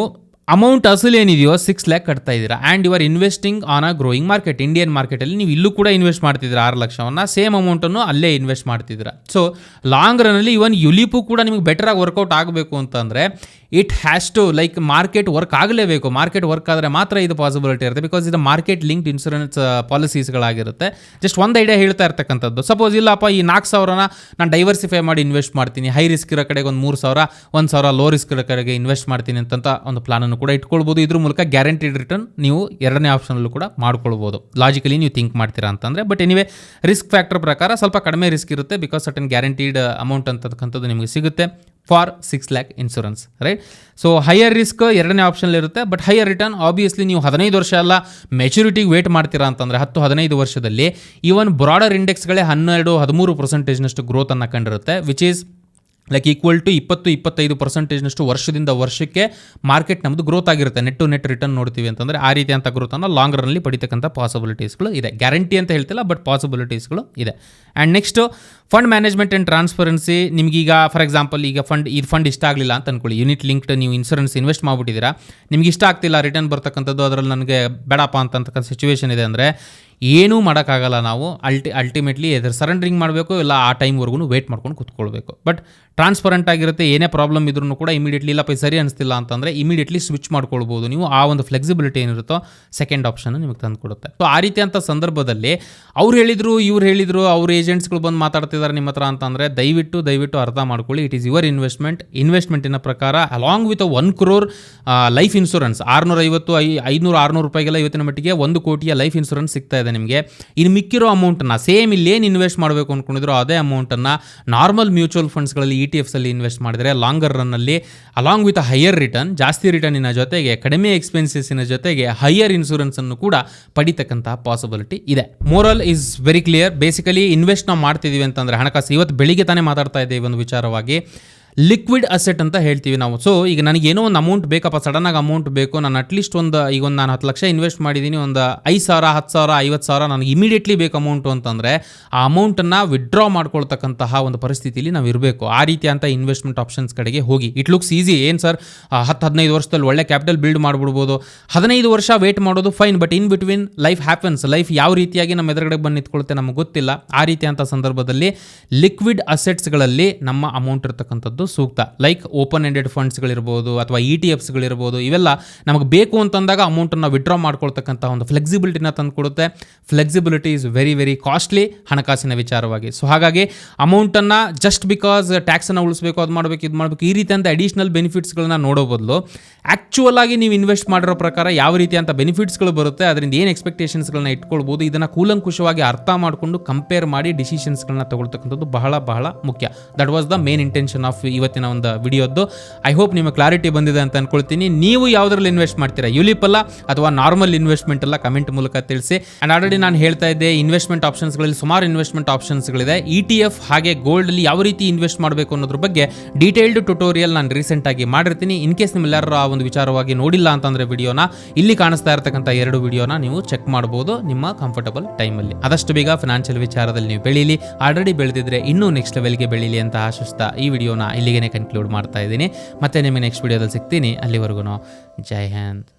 ಅಮೌಂಟ್ ಅಸಲು ಏನಿದೆಯೋ ಸಿಕ್ಸ್ ಲ್ಯಾಕ್ ಕಟ್ತಾ ಇದ್ದೀರಾ and you are investing on a growing market Indian ಮಾರ್ಕೆಟಲ್ಲಿ ನೀವು ಇಲ್ಲೂ ಕೂಡ ಇನ್ವೆಸ್ಟ್ ಮಾಡ್ತಿದ್ದೀರಾ ಆರು ಲಕ್ಷವನ್ನು ಸೇಮ್ ಅಮೌಂಟನ್ನು ಅಲ್ಲೇ ಇನ್ವೆಸ್ಟ್ ಮಾಡ್ತಿದ್ದೀರಾ. ಸೊ ಲಾಂಗ್ ರನ್ನಲ್ಲಿ ಇವನ್ ಯುಲಿಪು ಕೂಡ ನಿಮಗೆ ಬೆಟರಾಗಿ ವರ್ಕೌಟ್ ಆಗಬೇಕು ಅಂತಂದರೆ it has to like market work ಆಗಲೇಬೇಕು. ಮಾರ್ಕೆಟ್ ವರ್ಕ್ ಆದರೆ ಮಾತ್ರ ಇದು ಪಾಸಿಬಿಲಿಟಿ ಇರುತ್ತೆ. ಬಿಕಾಸ್ ಇದು ಮಾರ್ಕೆಟ್ ಲಿಂಕ್ಡ್ ಇನ್ಶೂರೆನ್ಸ್ ಪಾಲಿಸೀಸ್ಗಳಾಗಿರುತ್ತೆ ಜಸ್ಟ್ ಒಂದು ಐಡಿಯಾ ಹೇಳ್ತಾ ಇರ್ತಕ್ಕಂಥದ್ದು. ಸಪೋಸ್ ಇಲ್ಲಪ್ಪ, ಈ ನಾಲ್ಕು ಸಾವಿರನ ನಾನು ಡೈವರ್ಸಿಫೈ ಮಾಡಿ ಇನ್ವೆಸ್ಟ್ ಮಾಡ್ತೀನಿ. ಹೈ ರಿಸ್ಕ್ ಇರೋ ಕಡೆಗೆ ಒಂದು ಮೂರು ಸಾವಿರ, ಒಂದು ಸಾವಿರ ಲೋ ರಿಸ್ಕ್ ಇರೋ ಕಡೆಗೆ ಇನ್ವೆಸ್ಟ್ ಮಾಡ್ತೀನಿ ಅಂತ ಒಂದು ಪ್ಲಾನನ್ನು ಕೂಡ ಇಟ್ಕೊಳ್ಬೋದು. ಇದ್ರ ಮೂಲಕ ಗ್ಯಾರಂಟಿಡ್ ರಿಟರ್ನ್ ನೀವು ಎರಡನೇ ಆಪ್ಷನಲ್ಲೂ ಕೂಡ ಮಾಡ್ಕೊಳ್ಬೋದು. ಲಾಜಿಕಲಿ ನೀವು ಥಿಂಕ್ ಮಾಡ್ತೀರಾ ಅಂತಂದರೆ. ಬಟ್ ಎನಿವೆ ರಿಸ್ಕ್ ಫ್ಯಾಕ್ಟರ್ ಪ್ರಕಾರ ಸ್ವಲ್ಪ ಕಡಿಮೆ ರಿಸ್ಕ್ ಇರುತ್ತೆ ಬಿಕಾಸ್ ಸರ್ಟನ್ ಗ್ಯಾರಂಟಿಡ್ ಅಮೌಂಟ್ ಅಂತಕ್ಕಂಥದ್ದು ನಿಮಗೆ ಸಿಗುತ್ತೆ. For six lakh insurance right so higher risk ಎರಡನೇ ಆಪ್ಷನ್ ಇರುತ್ತೆ. ಬಟ್ ಹೈಯರ್ ರಿಟರ್ನ್ ಆಬ್ವಿಯಸ್ಲಿ ನೀವು ಹದಿನೈದು ವರ್ಷ ಎಲ್ಲ ಮೆಚುರಿಟಿಗೆ ವೇಟ್ ಮಾಡ್ತೀರಾ ಅಂತಂದರೆ ಹತ್ತು, ಹದಿನೈದು ವರ್ಷದಲ್ಲಿ ಈವನ್ ಬ್ರಾಡರ್ ಇಂಡೆಕ್ಸ್ಗಳೇ ಹನ್ನೆರಡು, ಹದಿಮೂರು ಪರ್ಸೆಂಟೇಜ್ನಷ್ಟು ಗ್ರೋತನ್ನು ಕಂಡಿರುತ್ತೆ which is like equal to ಇಪ್ಪತ್ತು, ಇಪ್ಪತ್ತೈದು ಪರ್ಸೆಂಟೇಜ್ನಷ್ಟು ವರ್ಷದಿಂದ ವರ್ಷಕ್ಕೆ ಮಾರ್ಕೆಟ್ ನಮ್ಮದು ಗ್ರೋತ್ ಆಗಿರುತ್ತೆ. ನೆಟ್ ಟು ನೆಟ್ ರಿಟರ್ನ್ ನೋಡ್ತೀವಿ ಅಂತಂದರೆ ಆ ರೀತಿಯಂಥ ಗ್ರೋತನ್ನು ಲಾಂಗ್ ರನ್ನಲ್ಲಿ ಪಡಿತಕ್ಕಂಥ ಪಾಸಿಬಿಲಿಟೀಸ್ಗಳು ಇದೆ. ಗ್ಯಾರಂಟಿ ಅಂತ ಹೇಳ್ತಿಲ್ಲ ಬಟ್ ಪಾಸಿಬಿಲಿಟೀಸ್ಗಳು ಇದೆ. And next fund management and transparency ನಿಮಗೀಗ for example ಈಗ ಫಂಡ್ ಇದು ಫಂಡ್ ಇಷ್ಟ ಆಗಲಿಲ್ಲ ಅಂತ ಅಂದ್ಕೊಳ್ಳಿ ಯೂನಿಟ್ ಲಿಂಕ್ಡ್ ನೀವು ಇನ್ಸೂರೆನ್ಸ್ ಇನ್ವೆಸ್ಟ್ ಮಾಡಿಬಿಟ್ಟಿದ್ದೀರಾ. ನಿಮ್ಗೆ ಇಷ್ಟ ಆಗ್ತಿಲ್ಲ ರಿಟರ್ನ್ ಬರ್ತಕ್ಕಂಥದ್ದು, ಅದರಲ್ಲಿ ನನಗೆ ಬೇಡಪ್ಪ ಅಂತಕ್ಕಂಥ ಸಿಚುವೇಶನ್ ಇದೆ ಅಂದರೆ ಏನೂ ಮಾಡೋಕ್ಕಾಗಲ್ಲ ನಾವು. ಅಲ್ಟಿ ಅಲ್ಟಿಮೇಟ್ಲಿ ಎದುರು ಸರೆಂಡ್ರಿಂಗ್ ಮಾಡಬೇಕು ಇಲ್ಲ ಆ ಟೈಮ್ವರೆಗೂ ವೇಟ್ ಮಾಡ್ಕೊಂಡು ಕೂತ್ಕೊಳ್ಬೇಕು. ಬಟ್ ಟ್ರಾನ್ಸ್ಪರೆಂಟ್ ಆಗಿರುತ್ತೆ, ಏನೇ ಪ್ರಾಬ್ಲಮ್ ಇದ್ರೂ ಕೂಡ ಇಮಿಡಿಯೇಟ್ಲಿ ಇಲ್ಲ, ಪೈ ಸರಿ ಅನಿಸ್ತಿಲ್ಲ ಅಂತಂದರೆ ಇಮಿಡಿಯೇಟ್ಲಿ ಸ್ವಿಚ್ ಮಾಡ್ಕೊಳ್ಬೋದು ನೀವು. ಆ ಒಂದು ಫ್ಲೆಕ್ಸಿಬಿಲಿಟಿ ಏನಿರುತ್ತೋ ಸೆಕೆಂಡ್ ಆಪ್ಷನ್ ನಿಮಗೆ ತಂದು ಕೊಡುತ್ತೆ ಸೊ ಆ ರೀತಿ ಅಂತ ಸಂದರ್ಭದಲ್ಲಿ ಅವ್ರು ಹೇಳಿದರು, ಇವ್ರು ಹೇಳಿದರು, ಅವ್ರ ಏಜೆಂಟ್ಸ್ಗಳು ಬಂದು ಮಾತಾಡ್ತಿದ್ದಾರೆ ನಿಮ್ಮ ಹತ್ರ ಅಂತಂದರೆ ದಯವಿಟ್ಟು ದಯವಿಟ್ಟು ಅರ್ಥ ಮಾಡ್ಕೊಳ್ಳಿ. ಇಟ್ ಈಸ್ ಯುವರ್ ಇನ್ವೆಸ್ಟ್ಮೆಂಟ್ ಇನ್ವೆಸ್ಟ್ಮೆಂಟಿನ ಪ್ರಕಾರ along with one crore life insurance ಆರುನೂರ ಐವತ್ತು ಐ, ಐದುನೂರು, ಆರುನೂರು ರೂಪಾಯಿಗೆಲ್ಲ ಇವತ್ತಿನ ಮಟ್ಟಿಗೆ ಒಂದು ಕೋಟಿಯ ಲೈಫ್ ಇನ್ಶೂರೆನ್ಸ್ ಸಿಗ್ತಾ ನಿಮಗೆ. ಇನ್ನು ಮಿಕ್ಕಿರೋ ಅಮೌಂಟನ್ನು ಸೇಮ್ ಇಲ್ಲಿ ಏನು ಇನ್ವೆಸ್ಟ್ ಮಾಡಬೇಕು ಅಂದ್ಕೊಂಡಿದ್ರು ಅದೇ ಅಮೌಂಟನ್ನು ನಾರ್ಮಲ್ ಮ್ಯೂಚುವಲ್ ಫಂಡ್ಸ್ಗಳಲ್ಲಿ ಇ ಟಿ ಎಫ್ಸಲ್ಲಿ ಇನ್ವೆಸ್ಟ್ ಮಾಡಿದರೆ ಲಾಂಗರ್ ರನ್ನಲ್ಲಿ ಅಲಾಂಗ್ ವಿತ್ ಹೈಯರ್ ರಿಟರ್ನ್ ಜಾಸ್ತಿ ರಿಟರ್ನಿನ ಜೊತೆಗೆ, ಕಡಿಮೆ ಎಕ್ಸ್ಪೆನ್ಸಸ್ಸಿನ ಜೊತೆಗೆ ಹೈಯರ್ ಇನ್ಸೂರೆನ್ಸನ್ನು ಕೂಡ ಪಡಿತಕ್ಕಂಥ ಪಾಸಿಬಿಲಿಟಿ ಇದೆ. Moral is very clear basically invest ನಾವು ಮಾಡ್ತಿದ್ದೀವಿ ಅಂತಂದರೆ ಹಣಕಾಸು. ಇವತ್ತು ಬೆಳಿಗ್ಗೆ ತಾನೇ ಮಾತಾಡ್ತಾ ಇದ್ದೀವಿ ಒಂದು ವಿಚಾರವಾಗಿ. ಲಿಕ್ವಿಡ್ ಅಸೆಟ್ ಅಂತ ಹೇಳ್ತೀವಿ ನಾವು. ಸೊ ಈಗ ನನಗೆ ಏನೋ ಒಂದು ಅಮೌಂಟ್ ಬೇಕಪ್ಪ ಸಡನ್ನಾಗಿ ಅಮೌಂಟ್ ಬೇಕು, ನಾನು ಅಟ್ಲೀಸ್ಟ್ ಒಂದು, ಈಗ ಒಂದು ನಾನು ಹತ್ತು ಲಕ್ಷ ಇನ್ವೆಸ್ಟ್ ಮಾಡಿದ್ದೀನಿ, ಒಂದು ಐದು ಸಾವಿರ, ಹತ್ತು ಸಾವಿರ, ಐವತ್ತು ಸಾವಿರ ನನಗೆ ಇಮಿಡಿಯೇಟ್ಲಿ ಬೇಕು ಅಮೌಂಟು ಅಂತಂದರೆ, ಆ ಅಮೌಂಟನ್ನು ವಿಡ್ರಾ ಮಾಡ್ಕೊಳ್ತಕ್ಕಂತಹ ಒಂದು ಪರಿಸ್ಥಿತಿಯಲ್ಲಿ ನಾವು ಇರಬೇಕು. ಆ ರೀತಿ ಅಂತ ಇನ್ವೆಸ್ಟ್ಮೆಂಟ್ ಆಪ್ಷನ್ಸ್ ಕಡೆಗೆ ಹೋಗಿ. ಇಟ್ ಲುಕ್ಸ್ ಈಸಿ ಏನು ಸರ್ ಹತ್ತು, ಹದಿನೈದು ವರ್ಷದಲ್ಲಿ ಒಳ್ಳೆ ಕ್ಯಾಪಿಟಲ್ ಬಿಲ್ಡ್ ಮಾಡಿಬಿಡ್ಬೋದು. ಹದಿನೈದು ವರ್ಷ ವೇಟ್ ಮಾಡೋದು fine but in between life happens life ಯಾವ ರೀತಿಯಾಗಿ ನಮ್ಮ ಎದುರುಗಡೆ ಬಂದು ನಿಂತ್ಕೊಳುತ್ತೆ ನಮಗೆ ಗೊತ್ತಿಲ್ಲ. ಆ ರೀತಿ ಅಂತ ಸಂದರ್ಭದಲ್ಲಿ ಲಿಕ್ವಿಡ್ ಅಸೆಟ್ಸ್ಗಳಲ್ಲಿ ನಮ್ಮ ಅಮೌಂಟ್ ಇರ್ತಕ್ಕಂಥದ್ದು ಸೂಕ್ತ. ಲೈಕ್ ಓಪನ್ ಎಂಡೆಡ್ ಫಂಡ್ಸ್ಗಳಿರ್ಬೋದು ಅಥವಾ ಇ ಟಿ ಎಫ್ಸ್ಗಳಿರ್ಬೋದು ಇವೆಲ್ಲ ನಮಗೆ ಬೇಕು ಅಂತಂದಾಗ ಅಮೌಂಟನ್ನು ವಿಡ್ರಾ ಮಾಡ್ಕೊಳ್ತಕ್ಕಂಥ ಒಂದು ಫ್ಲೆಕ್ಸಿಬಿಲಿಟಿನ ತಂದುಕೊಡುತ್ತೆ. Flexibility is very very costly ಹಣಕಾಸಿನ ವಿಚಾರವಾಗಿ. ಸೊ ಹಾಗಾಗಿ ಅಮೌಂಟನ್ನು ಜಸ್ಟ್ ಬಿಕಾಸ್ ಟ್ಯಾಕ್ಸನ್ನು ಉಳಿಸಬೇಕು, ಅದು ಮಾಡಬೇಕು, ಇದು ಮಾಡಬೇಕು, ಈ ರೀತಿ ಅಂತ ಅಡಿಷ್ನಲ್ ಬೆನಿಫಿಟ್ಸ್ಗಳನ್ನ ನೋಡೋ ಬದಲು ಆ್ಯಕ್ಚುಯಲ್ ಆಗಿ ನೀವು ಇನ್ವೆಸ್ಟ್ ಮಾಡಿರೋ ಪ್ರಕಾರ ಯಾವ ರೀತಿ ಅಂತ ಬೆನಿಫಿಟ್ಸ್ಗಳು ಬರುತ್ತೆ, ಅದರಿಂದ ಏನು ಎಕ್ಸ್ಪೆಕ್ಟೇಷನ್ಸ್ಗಳನ್ನ ಇಟ್ಕೊಳ್ಬೋದು, ಇದನ್ನು ಕೂಲಂಕುಷವಾಗಿ ಅರ್ಥ ಮಾಡಿಕೊಂಡು ಕಂಪೇರ್ ಮಾಡಿ ಡಿಸಿಷನ್ಸ್ಗಳನ್ನ ತಗೊಳ್ತಕ್ಕಂಥದ್ದು ಬಹಳ ಬಹಳ ಮುಖ್ಯ. That was the main intention of ಇವತ್ತಿನ ಒಂದು ವಿಡಿಯೋದ್ದು. ಐ ಹೋಪ್ ನಿಮಗೆ ಕ್ಲಾರಿಟಿ ಬಂದಿದೆ ಅಂತ ಅನ್ಕೊಳ್ತೀನಿ. ನೀವು ಯಾವುದ್ರಲ್ಲಿ ಇನ್ವೆಸ್ಟ್ ಮಾಡ್ತೀರಾ? ಯುಲಿಪ್ ಅಲ್ಲ ಅಥವಾ ನಾರ್ಮಲ್ ಇನ್ವೆಸ್ಟ್ಮೆಂಟ್ ಎಲ್ಲ ಕಮೆಂಟ್ ಮೂಲಕ ತಿಳಿಸಿ. ಆ್ಯಂಡ್ ಆಲ್ರೆಡಿ ನಾನು ಹೇಳ್ತಾ ಇದ್ದೆ ಇನ್ವೆಸ್ಟ್ಮೆಂಟ್ ಆಪ್ಷನ್ಸ್ಗಳಲ್ಲಿ ಸುಮಾರು ಇನ್ವೆಸ್ಟ್ಮೆಂಟ್ ಆಪ್ಷನ್ಸ್ಗಳಿದೆ ಇ ಟಿ ಎಫ್ ಹಾಗೆ ಗೋಲ್ಡಲ್ಲಿ ಯಾವ ರೀತಿ ಇನ್ವೆಸ್ಟ್ ಮಾಡಬೇಕು ಅನ್ನೋದ್ರ ಬಗ್ಗೆ ಡೀಟೇಲ್ಡ್ ಟ್ಯುಟೋರಿಯಲ್ ನಾನು ರೀಸೆಂಟಾಗಿ ಮಾಡಿರ್ತೀನಿ. ಇನ್ ಕೇಸ್ ನಿಮ್ಮೆಲ್ಲರೂ ಆ ಒಂದು ವಿಚಾರವಾಗಿ ನೋಡಿಲ್ಲ ಅಂತಂದರೆ ವಿಡಿಯೋನ, ಇಲ್ಲಿ ಕಾಣಿಸ್ತಾ ಇರತಕ್ಕಂಥ ಎರಡು ವಿಡಿಯೋನ ನೀವು ಚೆಕ್ ಮಾಡ್ಬೋದು ನಿಮ್ಮ ಕಂಫರ್ಟಬಲ್ ಟೈಮಲ್ಲಿ ಆದಷ್ಟು ಬೇಗ ಫಿನಾನ್ಷಿಯಲ್ ವಿಚಾರದಲ್ಲಿ ನೀವು ಬೆಳೀಲಿ. ಆಲ್ರೆಡಿ ಬೆಳೆದಿದ್ರೆ ಇನ್ನೂ ನೆಕ್ಸ್ಟ್ ಲೆವೆಲ್ಗೆ ಬೆಳೀಲಿ ಅಂತ ಆಶಿಸ್ತಾ ಈ ವಿಡಿಯೋನ ಇಲ್ಲಿಗೆ ಕನ್ಕ್ಲೂಡ್ ಮಾಡ್ತಾ ಇದ್ದೀನಿ. ಮತ್ತೆ ನಿಮಗೆ ನೆಕ್ಸ್ಟ್ ವಿಡಿಯೋದಲ್ಲಿ ಸಿಗ್ತೀನಿ. ಅಲ್ಲಿವರೆಗೂ ಜೈ ಹಿಂದ್.